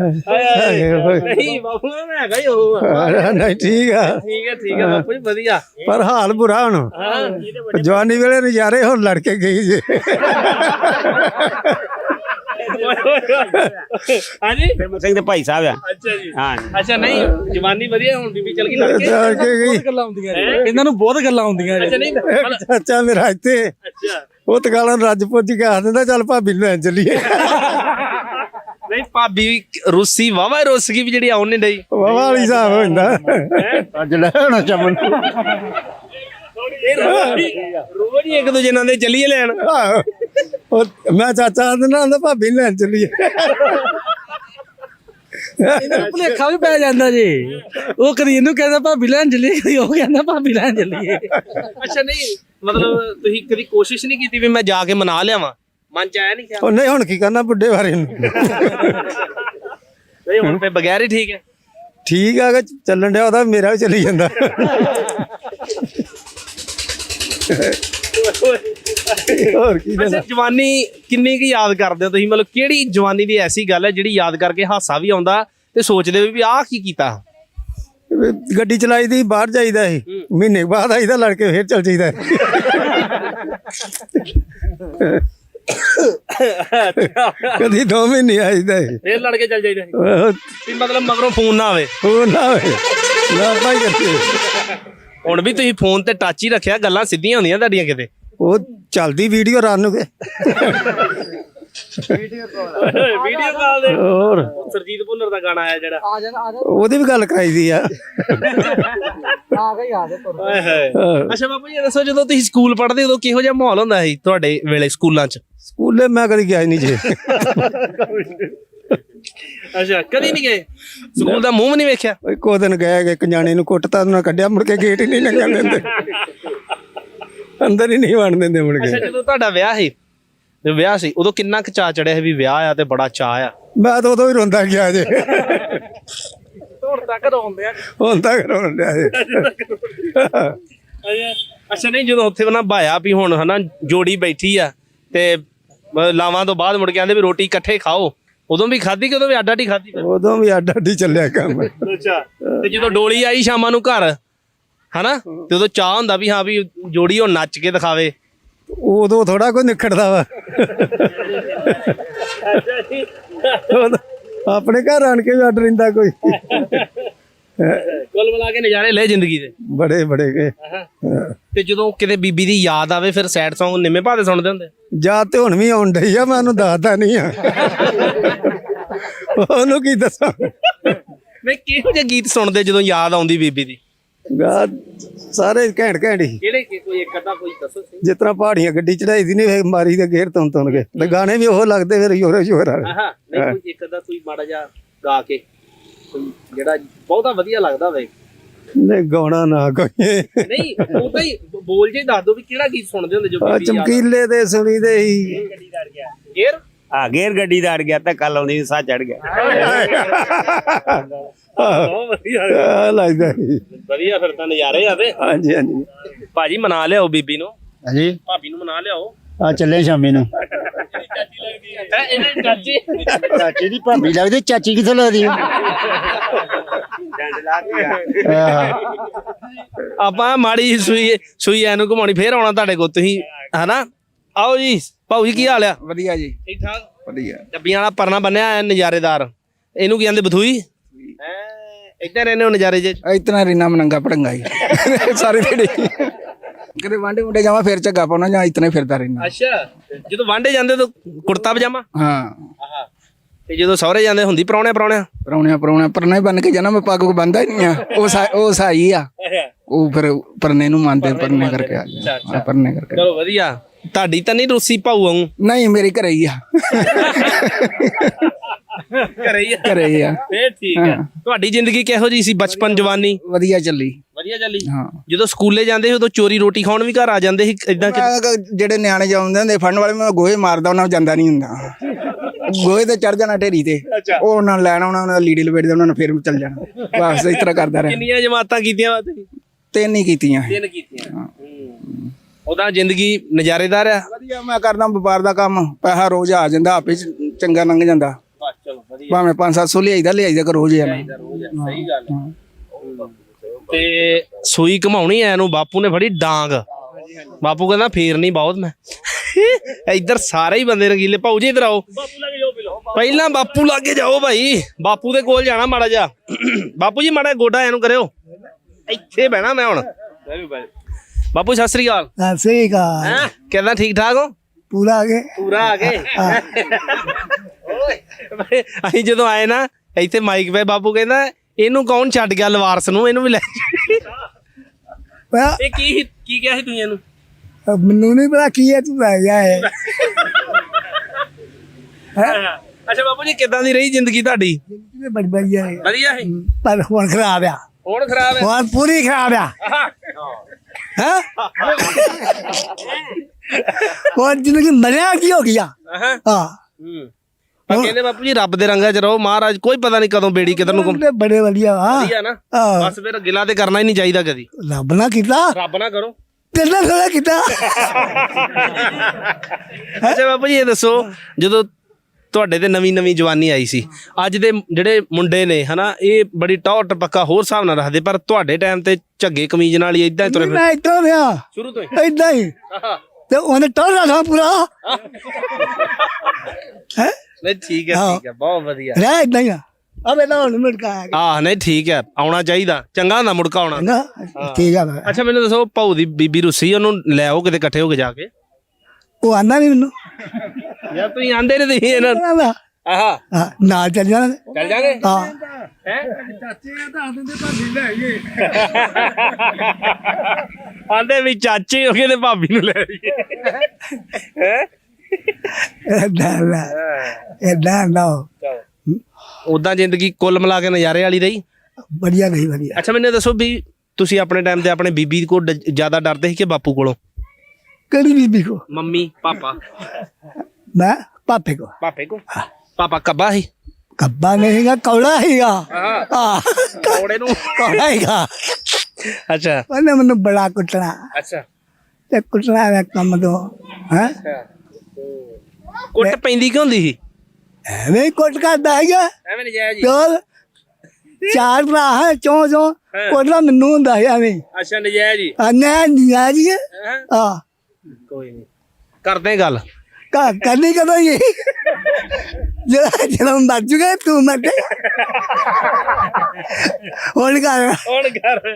ਨਹੀਂ ਬਾਪੂ ਮੈਂ ਹੈਗਾ ਹੀ ਉਹ ਆ। ਨਹੀਂ ਠੀਕ ਆ। ਠੀਕ ਹੈ ਠੀਕ ਹੈ। ਬਾਪੂ ਜੀ ਵਧੀਆ। ਪਰ ਹਾਲ ਬੁਰਾ ਹੁਣ। ਜਵਾਨੀ ਵੇਲੇ ਨਜ਼ਾਰੇ ਹੁਣ ਲੜ ਕੇ ਗਈ ਜੀ। ਹਾਂਜੀ? ਫਿਰ ਸਿੰਘ ਦੇ ਭਾਈ ਸਾਹਿਬ ਆ। ਅੱਛਾ ਜੀ। ਹਾਂ ਅੱਛਾ ਨਹੀਂ ਜਵਾਨੀ ਵਧੀਆ ਹੁਣ ਬੀਬੀ ਚਲ ਗਈ ਲੜਕੇ ਕੇ ਗਈ। ਗੱਲਾਂ ਹੁੰਦੀਆਂ ਇਹਨਾਂ ਨੂੰ ਬਹੁਤ ਗੱਲਾਂ ਹੁੰਦੀਆਂ ਅੱਛਾ ਨਹੀਂ ਮਤਲਬ- ਚਾਚਾ ਮੇਰਾ ਇੱਥੇ। ਅੱਛਾ। ਉਹ ਤਕਾਲਾਂ ਰੱਜ ਪੁੱਜ ਕੇ ਆ ਦਿੰਦਾ ਚੱਲ ਭਾਬੀ ਨੂੰ ਲੈਣ ਚੱਲੀਏ। ਨਹੀਂ ਭਾਬੀ ਰੂਸੀ ਵਾਵਾ ਰੁੱਸ ਗਈ ਵੀ ਜਿਹੜੀ ਆਉਣ ਨਹੀਂ ਡਈ। ਵਾਵਾ ਵਾਲੀ ਹਿਸਾਬ ਹੋ? ਜਾਂਦਾ ਅੱਜ ਲੈ ਹੁਣ ਚਮਨ ਇਹ ਰੋਜ਼ ਹੀ ਰੋਜ਼ ਹੀ ਇੱਕ ਦੂਜੇ ਨਾਲ ਦੇ ਚੱਲੀਏ ਲੈਣ। ਆਹੋ। ਉਹ ਮੈਂ ਚਾਚਾ ਆਂਦਾ ਨਾ ਆਂਦਾ ਭਾਬੀ ਨੂੰ ਲੈਣ ਚੱਲੀਏ। ਇਹਨਾਂ ਭੁਲੇਖਾ ਵੀ ਪੈ ਜਾਂਦਾ ਜੀ। ਉਹ ਕਦੀ ਇਹਨੂੰ ਕਹਿੰਦਾ ਭਾਬੀ ਲੈਣ ਚੱਲੀਏ ਕਦੀ ਉਹ ਕਹਿੰਦਾ ਭਾਬੀ ਲੈਣ ਚੱਲੀਏ। ਅੱਛਾ ਨਹੀਂ ਮਤਲਬ ਤੁਸੀਂ ਕਦੀ ਕੋਸ਼ਿਸ਼ ਨਹੀਂ ਕੀਤੀ ਵੀ ਮੈਂ ਜਾ ਕੇ ਮਨਾ ਲਿਆਵਾਂ? ਮਨ ਚ ਆਇਆ ਨਹੀਂ ਖਿਆਲ? ਉਹ ਨਹੀਂ ਹੁਣ ਕੀ ਕਰਨਾ ਬੁੱਢੇ ਬਾਰੇ ਨੂੰ? ਨਹੀਂ ਹੁਣ ਤੇ ਬਗੈਰ ਹੀ ਠੀਕ ਹੈ। ਠੀਕ ਆ ਕਿ ਚੱਲਣ ਡਿਆ ਉਹਦਾ ਮੇਰਾ ਵੀ ਚੱਲੀ ਜਾਂਦਾ। ਹੋਰ ਕੀ ਅੱਛਾ ਜਵਾਨੀ ਕਿੰਨੀ ਕੀ ਯਾਦ ਕਰਦੇ ਹੋ ਤੁਸੀਂ? ਮਤਲਬ ਕਿਹੜੀ ਜਵਾਨੀ ਦੀ ਐਸੀ ਗੱਲ ਹੈ ਜਿਹੜੀ ਯਾਦ ਕਰਕੇ ਹਾਸਾ ਵੀ ਆਉਂਦਾ ਤੇ ਸੋਚਦੇ ਵੀ ਆਹ ਕੀ ਕੀਤਾ? ਗੱਡੀ ਚਲਾਈ ਦੀ ਬਾਹਰ ਜਾਈਦਾ ਸੀ। ਮਹੀਨੇ ਬਾਅਦ ਆਈਦਾ ਲੜ ਕੇ ਫੇਰ ਚੱਲ ਜਾਈਦਾ। ਕਦੀ ਦੋ ਮਹੀਨੇ ਆਈਦਾ ਸੀ। ਫੇਰ ਲੜ ਕੇ ਚੱਲ ਜਾਈਦਾ ਵੀ ਮਤਲਬ ਮਗਰੋਂ ਫੋਨ ਨਾ ਆਵੇ। ਉਹ ਨਾ ਹੋਏ ਨਾ ਭਾਈ ਹੁਣ ਵੀ ਤੁਸੀਂ ਫੋਨ ਤੇ ਟੱਚ ਹੀ ਰੱਖਿਆ ਗੱਲਾਂ ਸਿੱਧੀਆਂ ਹੁੰਦੀਆਂ ਤੁਹਾਡੀਆਂ ਕਿਤੇ। ਉਹ ਚੱਲਦੀ ਵੀਡੀਓ ਰਨ ਕੇ। ਵੀਡੀਓ ਕਾਲ ਦੇ। ਹੋਰ। ਸਰਜੀਤ ਭੁੱਲਰ ਦਾ ਗਾਣਾ ਆਇਆ ਜਿਹੜਾ। ਉਹਦੀ ਵੀ ਗੱਲ ਕਰਾਈ ਦੀ ਆ। ਹਾਏ। ਹਾਏ ਅੱਛਾ ਬਾਪੂ ਜੀ ਇਹ ਦੱਸੋ ਜਦੋਂ ਤੁਸੀਂ ਸਕੂਲ ਪੜ੍ਹਦੇ ਉਦੋਂ ਕਿਹੋ ਜਿਹਾ ਮਾਹੌਲ ਹੁੰਦਾ ਸੀ ਤੁਹਾਡੇ ਵੇਲੇ ਸਕੂਲਾਂ 'ਚ? ਸਕੂਲੇ ਮੈਂ ਕਦੀ ਗਿਆ ਹੀ ਨਹੀਂ ਜੇ। ਅੱਛਾ ਕਦੀ ਨਹੀਂ ਗਏ? ਸਕੂਲ ਦਾ ਮੂੰਹ ਵੀ ਨਹੀਂ ਵੇਖਿਆ? ਉਹ ਇੱਕੋ ਦਿਨ ਗਏ ਕਿ ਕਨਿਆਣੇ ਨੂੰ ਕੁੱਟਤਾ ਉਹਨਾਂ ਕੱਢਿਆ ਮੁੜ ਕੇ ਗੇਟ ਹੀ ਨਹੀਂ ਲੰਘਣ ਦਿੰਦੇ। ਅੰਦਰ ਹੀ ਨਹੀਂ ਵੜਨ ਦਿੰਦੇ ਮੁੜ ਅੱਛਾ ਕੇ ਜਦੋਂ ਤੁਹਾਡਾ ਵਿਆਹ ਸੀ ਤੇ ਵਿਆਹ ਸੀ ਉਦੋਂ ਕਿੰਨਾ ਕੁ ਚਾਅ ਚੜਿਆ ਸੀ ਵੀ ਵਿਆਹ ਆ ਤੇ ਬੜਾ ਚਾਅ ਆ? ਮੈਂ ਤਾਂ ਉਦੋਂ ਹੀ ਰੋਂਦਾ ਗਿਆ ਜੇ। ਹੁਣ ਤੱਕ ਰੋਂਦੇ ਆ। ਹੁਣ ਤੱਕ ਰੋਣ ਡਿਆ ਜੇ। ਅੱਛਾ ਨਹੀਂ ਜਦੋਂ ਉੱਥੇ ਬਣਾ ਭਾਇਆ ਵੀ ਹੁਣ ਹਨਾ ਜੋੜੀ ਬੈਠੀ ਆ ਤੇ ਅਹ ਲਾਵਾਂ ਤੋਂ ਬਾਅਦ ਮੁੜ ਕੇ ਆਂਦੇ ਵੀ ਰੋਟੀ ਇਕੱਠੇ ਖਾਓ। ਉਦੋਂ ਵੀ ਖਾਧੀ ਕਿ ਉਦੋਂ ਵੀ ਅੱਡ ਅੱਡ ਹੀ ਖਾਧੀ? ਉਦੋਂ ਵੀ ਅੱਡ ਅੱਡ ਹੀ ਚੱਲਿਆ ਕੰਮ। ਅੱਛਾ ਤੇ ਜਦੋਂ ਡੋਲੀ ਆਈ ਸ਼ਾਮਾਂ ਨੂੰ ਘਰ ਹਨਾ? ਤੇ ਉਦੋਂ ਚਾਹ ਹੁੰਦਾ ਵੀ ਹਾਂ ਵੀ ਜੋੜੀ ਉਹ ਨੱਚ ਕੇ ਦਿਖਾਵੇ। ਉਦੋਂ ਥੋੜਾ ਕੋਈ ਨਿਖੜਦਾ ਵਾ। ਆਪਣੇ ਘਰ ਆਣ ਕੇ ਵੀ ਅੱਡ ਰਹਿੰਦਾ ਕੋਈ। ਕੁੱਲ ਮਿਲਾ ਕੇ ਨਜ਼ਾਰੇ ਲੈ ਜ਼ਿੰਦਗੀ ਦੇ। ਬੜੇ ਬੜੇ ਕੇ ਤੇ ਜਦੋਂ ਕਿਤੇ ਬੀਬੀ ਦੀ ਯਾਦ ਆਵੇ ਫਿਰ ਸੈਡ Song ਨਿੰਮੇ ਭਾਦੇ ਸੁਣਦੇ ਹੁੰਦੇ? ਜਾ ਤੇ ਹੁਣ ਵੀ ਆਉਣ ਡਈ ਆ ਮੈਂ ਉਹਨੂੰ ਦੱਸਦਾ ਨਹੀਂ ਆ। ਉਹਨੂੰ ਕੀ ਦੱਸਾਂ? ਮੈਂ ਕਿਹੋ ਜਿਹੇ ਗੀਤ ਸੁਣਦੇ ਜਦੋਂ ਯਾਦ ਆਉਂਦੀ ਬੀਬੀ ਦੀ? ਗਾ ਸਾਰੇ ਘੈਂਟ ਘੈਂਟ ਹੀ। ਕਿਹੜੇ ਕਿ- ਕੋਈ ਇੱਕ ਅੱਧਾ ਕੋਈ ਦੱਸੋ ਸਹੀ ਜਿਸ ਤਰ੍ਹਾਂ ਪਹਾੜੀਆਂ ਗੱਡੀ ਚੜਾਈ ਦੀ ਨਹੀਂ ਮਾਰੀ ਦੇ ਗੇਰ ਤੁੰ ਤੁੰ ਕੇ। ਤੇ ਗਾਣੇ ਵੀ ਉਹ ਲੱਗਦੇ ਫਿਰ ਯੋਰ ਯੋਰ ਵਾਲੇ। ਆਹਾ ਨਹੀਂ ਕੋਈ ਇੱਕ ਅੱਧਾ ਕੋਈ ਮਾੜਾ ਜਿਹਾ ਗਾ ਕੇ ਕੋਈ ਜਿਹੜਾ ਬਹੁਤਾ ਵਧੀਆ ਲੱਗਦਾ ਹੋਵੇ। ਨਹੀਂ ਗਾਉਣਾ ਨਾ ਕੋਈ ਨਹੀਂ ਉਹ ਹੀ ਬੋਲ ਜੇ ਦੱਸ ਦੋ ਵੀ ਕਿਹੜਾ ਗੀਤ ਸੁਣਦੇ ਹੁੰਦੇ ਜੋ ਆ ਚਮਕੀਲੇ ਦੇ ਸੁਣੀ ਦੇ ਹੀ। ਗੇਰ ਆ ਗੇਰ ਗੱਡੀ ਦਾ ਅੜ ਗਿਆ ਤਾਂ ਕੱਲ ਆਉਂਦੀ ਸਾਹ ਚੜ ਗਿਆ। ਬਹੁਤ ਵਧੀਆ ਆ ਲੱਗਦਾ ਸੀ। ਵਧੀਆ ਫਿਰ ਤਾਂ ਨਜ਼ਾਰੇ ਆਵੇ ਹਾਂਜੀ ਹਾਂਜੀ। ਭਾਜੀ ਮਨਾ ਲਿਆਓ ਬੀਬੀ ਨੂੰ। ਹਾਂਜੀ। ਭਾਬੀ ਨੂੰ ਮਨਾ ਲਿਆਓ। ਆ ਚੱਲੇ ਸ਼ਾਮੀ ਨੂੰ। ਹੈ ਇਹਨੇ ਚਾਚੀ ਚਾਚੀ ਦੀ ਭਾਬੀ ਲੱਗਦੀ ਚਾਚੀ ਕਿੱਥੋਂ ਲੱਗਦੀ? ਆਹ, ਆਪਾਂ ਮਾੜੀ ਜਿਹੀ ਸੂਈ ਸੂਈ ਐਨੂੰ ਘੁਮਾਉਣੀ ਫੇਰ ਆਉਣਾ ਤੁਹਾਡੇ ਕੋਲ ਤੁਸੀਂ ਹਨਾ? ਆਓ ਜੀ ਭਾਊ ਜੀ ਕੀ ਹਾਲ ਆ? ਵਧੀਆ ਜੀ। ਠੀਕ ਠਾਕ? ਵਧੀਆ। ਡੱਬੀਆਂ ਵਾਲਾ ਪਰਨਾ ਬੰਨਿਆ ਐ ਨਜ਼ਾਰੇਦਾਰ। ਇਹਨੂੰ ਕੀ ਕਹਿੰਦੇ ਬਥੂਈ? ਐ ਇੱਧਰ ਰਹਿੰਦੇ ਹੋ ਨਜ਼ਾਰੇ ਜੇ? ਇਤਨਾ ਰੀਨਾ ਮਨੰਗਾ ਪੜੰਗਾ ਜੀ ਸਾਰੀ ਦਿਹਾੜੀ ਕਦੇ ਵਾਂਡੇ ਮੁੰਡੇ ਜਾਵਾਂ ਫਿਰ ਝੱਗਾ ਪਾਉਣਾ ਜਾਂ ਇਤਨਾ ਹੀ ਫਿਰਦਾ ਰਹਿਣਾ। ਅੱਛਾ ਜਦੋਂ ਵਾਂਡੇ ਜਾਂਦੇ ਤਾਂ ਕੁੜਤਾ ਪਜਾਮਾ? ਹਾਂ। ਆਹਾ। ਤੇ ਜਦੋਂ ਸਹੁਰੇ ਜਾਂਦੇ ਹੁੰਦੀ ਪਰੌਣਿਆ ਪਰੌਣਿਆ ਪਰੌਣਿਆ ਪਰੌਣਿਆ ਪਰਨਾ ਹੀ ਬਣ ਕੇ ਜਾਣਾ ਮੈਂ ਪੱਗ ਕੋ ਬੰਦਾ ਹੀ ਨਹੀਂ ਆ। ਉਹ ਸਾ- ਉਹ ਸਾਈ ਆ। ਉਹ ਫਿਰ ਪਰਨੇ ਨੂੰ ਮੰਨਦੇ ਪਰਨੇ ਕਰਕੇ ਆ ਗਿਆ ਹਾਂ, ਪਰਨੇ ਕਰਕੇ। ਚਲੋ ਵਧੀਆ। ਤੁਹਾਡੀ ਤਾਂ ਨਹੀਂ ਰੂਸੀ ਭਾਊ ਆਉਂ ਨਹੀਂ ਮੇਰੇ ਘਰੇ ਹੀ ਆ। ਘਰੇ ਹੀ ਆ। ਘਰੇ ਹੀ ਆ। ਫੇਰ ਠੀਕ ਹੈ। ਤੁਹਾਡੀ ਜ਼ਿੰਦਗੀ ਕਿਹੋ ਜੀ ਸੀ ਬਚਪਨ ਜਵਾਨੀ? ਵਧੀਆ ਚੱਲੀ। ਵਧੀਆ ਚੱਲੀ। ਹਾਂ। ਜਦੋਂ ਸਕੂਲੇ ਜਾਂਦੇ ਸੀ ਉਦੋਂ ਚੋਰੀ ਰੋਟੀ ਖਾਣ ਵੀ ਘਰ ਆ ਜਾਂਦੇ ਸੀ ਇਦਾਂ ਕਿ ਮੈਂ ਕਿਹਾ ਜਿਹੜੇ ਨਿਆਣੇ ਜਾਂਦੇ ਹੁੰਦੇ ਫੜਨ ਵਾਲੇ ਮੈਂ ਗੋਹੇ ਮਾਰਦਾ ਉਹਨਾਂ ਨੂੰ ਜਾਂਦਾ ਨਹੀਂ ਹੁੰਦਾ। ਗੋਹੇ ਤੇ ਚੜ ਜਾਣਾ ਢੇਰੀ ਤੇ। ਉਹ ਉਹਨਾਂ ਨੂੰ ਲੈਣਾ ਉਹਨਾਂ ਦਾ ਲੀੜੇ ਲਪੇਟਦੇ ਉਹਨਾਂ ਨੂੰ ਫਿਰ ਚੱਲ ਜਾਣਾ। ਬਸ ਇਸ ਤਰ੍ਹਾਂ ਕਰਦਾ ਰਿਹਾ। ਕਿੰਨੀਆਂ ਜਮਾਤਾਂ ਕੀਤੀਆਂ ਵਾ ਤੁਸੀਂ? ਤਿੰਨ ਹੀ ਕੀਤੀਆਂ ਤਿੰਨ ਕੀਤੀਆਂ। ਉਹਦਾ ਜ਼ਿੰਦਗੀ ਨਜ਼ਾਰੇਦਾਰ ਆ? ਵਧੀਆ ਮੈਂ ਕਰਦਾ ਵਪਾਰ ਦਾ ਕੰਮ। ਪੈਸਾ ਰੋਜ਼ ਆ ਜਾਂਦਾ ਆਪੇ ਚ ਚੰਗਾ ਲੰਘ ਜਾਂਦਾ। ਵਧੀਆ। ਭਾਵੇਂ 5-700 ਲਿਆਈਦਾ ਲਿਆਈਦਾ ਕਿ ਰੋਜ਼ ਜਾਣਾ ਸਹੀ ਗੱਲ ਹੈ। ਤੇ ਸੂਈ ਘਮਾਉਣੀ ਐ ਨੂੰ ਬਾਪੂ ਨੇ ਫੜੀ ਡਾਂਗ। ਬਾਪੂ ਕਹਿੰਦਾ ਫੇਰ ਨਹੀਂ ਬਹੁਤ ਮੈਂ। ਇੱਧਰ ਸਾਰੇ ਹੀ ਬੰਦੇ ਰੰਗੀਲੇ ਭਾਊ ਜੀ ਇੱਧਰ ਆਓ। ਪਹਿਲਾਂ। ਬਾਪੂ ਲਾਗੇ ਜਾਓ ਭਾਈ। ਬਾਪੂ ਦੇ ਕੋਲ ਜਾਣਾ ਮਾੜਾ ਜਾ ਬਾਪੂ ਜੀ ਮਾੜਾ ਗੋਡਾ ਐਨੂੰ ਕਰਿਓ। ਇੱਥੇ ਬਹਿਣਾ ਮੈਂ ਹੁਣ। ਬਾਪੂ ਸਤਿ ਸ੍ਰੀ ਅਕਾਲ। ਸਤਿ ਸ੍ਰੀ ਅਕਾਲ। ਹੈਂ? ਕਿੱਦਾਂ ਠੀਕ ਠਾਕ ਹੋ? ਪੂਰਾ ਆ ਗਏ। ਪੂਰਾ ਆ ਗਏ। ਅਸੀਂ ਜਦੋਂ ਆਏ ਨਾ ਇੱਥੇ ਮਾਈਕ 'ਤੇ ਬਾਪੂ ਕਹਿੰਦਾ ਇਹਨੂੰ ਕੌਣ ਛੱਡ ਗਿਆ ਲਵਾਰਸ ਨੂੰ? ਇਹਨੂੰ ਵੀ ਲੈ ਇਹ ਕੀ ਕੀ ਕਿਹਾ ਸੀ ਤੁਸੀਂ ਇਹਨੂੰ? ਮੈਨੂੰ ਨਹੀਂ ਪਤਾ ਕੀ ਹੈ ਤੂੰ ਲੈ ਗਿਆ ਹੈ? ਅੱਛਾ ਬਾਪੂ ਜੀ ਕਿਦਾਂ ਦੀ ਰਹੀ ਜ਼ਿੰਦਗੀ ਤੁਹਾਡੀ? ਬੜੀ ਵਧੀਆ ਹੈ ਵਧੀਆ ਹੈ। ਪਰ ਹੁਣ ਖਰਾਬ ਆ। ਹੁਣ ਖਰਾਬ ਹੈ ਹੁਣ ਪੂਰੀ ਖਰਾਬ ਆ। ਹੈ? ਹੋਰ ਜ਼ਿੰਦਗੀ ਮਰਿਆ ਕੀ ਹੋ ਗਿਆ ਹਾਂ। ਹਾਂ। ਕਹਿੰਦੇ ਬਾਪੂ ਜੀ ਰੱਬ ਦੇ ਰੰਗਾਂ 'ਚ ਰਹੋ। ਮਹਾਰਾਜ ਕੋਈ ਪਤਾ ਨਹੀਂ ਕਦੋਂ ਬੇੜੀ ਕਿਧਰ ਨੂੰ ਘੁੰਮ ਬੜੇ ਵਧੀਆ ਵਾ ਵਧੀਆ ਨਾ। ਹਾਂ। ਬਸ ਫਿਰ ਗਿਲਾ ਤੇ ਕਰਨਾ ਹੀ ਨਹੀਂ ਚਾਹੀਦਾ ਕਦੀ। ਰੱਬ ਨਾ ਕੀਤਾ। ਰੱਬ ਨਾ ਕਰੋ। ਤੇਰੇ ਨਾਲ ਕੀਤਾ। ਅੱਛਾ ਬਾਪੂ ਜੀ ਇਹ ਦੱਸੋ ਜਦੋਂ ਤੁਹਾਡੇ ਤੇ ਨਵੀਂ ਨਵੀਂ ਜਵਾਨੀ ਆਈ ਸੀ ਅੱਜ ਦੇ ਜਿਹੜੇ ਮੁੰਡੇ ਨੇ ਹਨਾ ਇਹ ਬੜੀ ਟੌਰ ਟਪੱਕਾ ਹੋਰ ਹਿਸਾਬ ਨਾਲ ਰੱਖਦੇ ਪਰ ਤੁਹਾਡੇ ਟਾਈਮ ਤੇ ਝੱਗੇ ਕਮੀਜ਼ ਨਾਲ ਹੀ ਇਦਾਂ ਤੁਰੇ ਫਿਰ ਮੈਂ ਇਦਾਂ ਰਿਹਾ। ਸ਼ੁਰੂ ਤੋਂ ਹੀ। ਇਦਾਂ ਹੀ। ਤੇ ਉਹਨੇ ਟੋਲਾ ਨਾ ਪੂਰਾ। ਹੈ? ਨਹੀਂ ਠੀਕ ਹੈ। ਠੀਕ ਹੈ ਬਹੁਤ ਵਧੀਆ। ਰਹਿ ਇਦਾਂ ਹੀ ਆ। ਅਬੇ ਨਾ ਹੁਣ ਮਿਲ ਕਾ ਆਹ ਨਹੀਂ ਠੀਕ ਹੈ ਆਉਣਾ ਚਾਹੀਦਾ। ਚੰਗਾ ਹੁੰਦਾ ਮੁੜਕਾ ਆਉਣਾ। ਨਾ ਠੀਕ ਆ ਵਾ। ਅੱਛਾ ਮੈਨੂੰ ਦੱਸੋ ਭਾਊ ਦੀ ਬੀਬੀ ਰੁੱਸੀ ਉਹਨੂੰ ਲੈ ਆਓ ਕਿਤੇ ਇਕੱਠੇ ਹੋ ਕੇ ਜਾ ਕੇ। ਉਹ ਆਂਦਾ ਨਹੀਂ ਮੈਨੂੰ। ਯਾਰ ਤੁਸੀਂ ਆਂਦੇ ਨੇ ਤੁਸੀਂ ਇਹਨਾਂ ਨੂੰ। ਆਹਾ। ਹਾਂ ਨਾਲ ਚੱਲ ਜਾਣਾ। ਚੱਲ ਜਾਗੇ? ਹਾਂ। ਹੈ? ਆਂਦੇ ਵੀ ਚਾਚੇ ਹੋ ਗਏ ਤੇ ਭਾਬੀ ਨੂੰ ਲੈ ਲਈਏ ਹੈ? ਇਦਾਂ ਨਾ ਇਦਾਂ ਨਾ ਉਦਾਂ ਜ਼ਿੰਦਗੀ ਕੁੱਲ ਮਿਲਾ ਕੇ ਨਜ਼ਾਰੇ ਵਾਲੀ ਰਹੀ? ਵਧੀਆ ਨਹੀਂ ਵਧੀਆ। ਅੱਛਾ ਮੈਨੂੰ ਦੱਸੋ ਵੀ ਤੁਸੀਂ ਆਪਣੇ ਟਾਈਮ ਤੇ ਆਪਣੇ ਬੀਬੀ ਕੋਲ ਡ- ਜ਼ਿਆਦਾ ਡਰਦੇ ਸੀ ਕਿ ਬਾਪੂ ਕੋਲੋਂ? ਕਿਹੜੀ ਬੀਬੀ ਕੋ ਮੰਮੀ ਪਾਪਾ। ਮੈਂ? ਪਾਪੇ ਕੋ ਪਾਪੇ ਕੋ ਪਾਪਾ ਕੱਬਾ ਸੀ? ਕੱਬਾ ਨਹੀਂ ਹੈਗਾ ਕੌੜਾ ਹੈਗਾ ਹਾਂ। ਹਾਂ। ਕੌੜੇ ਨੂੰ। ਕੌੜਾ ਹੈਗਾ ਅੱਛਾ। ਉਹਨੇ ਮੈਨੂੰ ਬੜਾ ਕੁੱਟਣਾ। ਅੱਛਾ। ਤੇ ਕੁੱਟਣਾ ਦਾ ਕੰਮ ਤੋਂ ਹੈ? ਕੁੱਟ ਪੈਂਦੀ ਕਿਉਂ ਹੁੰਦੀ ਸੀ? ਐਵੇਂ ਹੀ ਕੁੱਟ ਕਰਦਾ ਹੈਗਾ। ਐਵੇਂ ਨਜਾਇਜ਼ ਜੀ ਚੋਰ ਚਾਰ ਭਰਾ ਹੈ ਚੋਂ ਚੋਂ। ਕੋਟਲਾ ਮੈਨੂੰ ਹੁੰਦਾ ਹੈ ਐਵੇਂ। ਅੱਛਾ ਨਜਾਇਜ਼ ਜੀ ਆ ਨਾ ਨਿਆ ਜੀ ਹੈਂ? ਆ ਕੋਈ ਨਹੀਂ। ਕਰਦੇ ਗੱਲ। ਕਾ ਕਰਨੀ ਕਦੋਂ ਇਹ ਜਿਹੜਾ ਜਿਹੜਾ ਮਰ ਜੂਗਾ ਤੂੰ ਮਰ ਜਾ। ਹੁਣ ਕਰ ਹੁਣ ਕਰ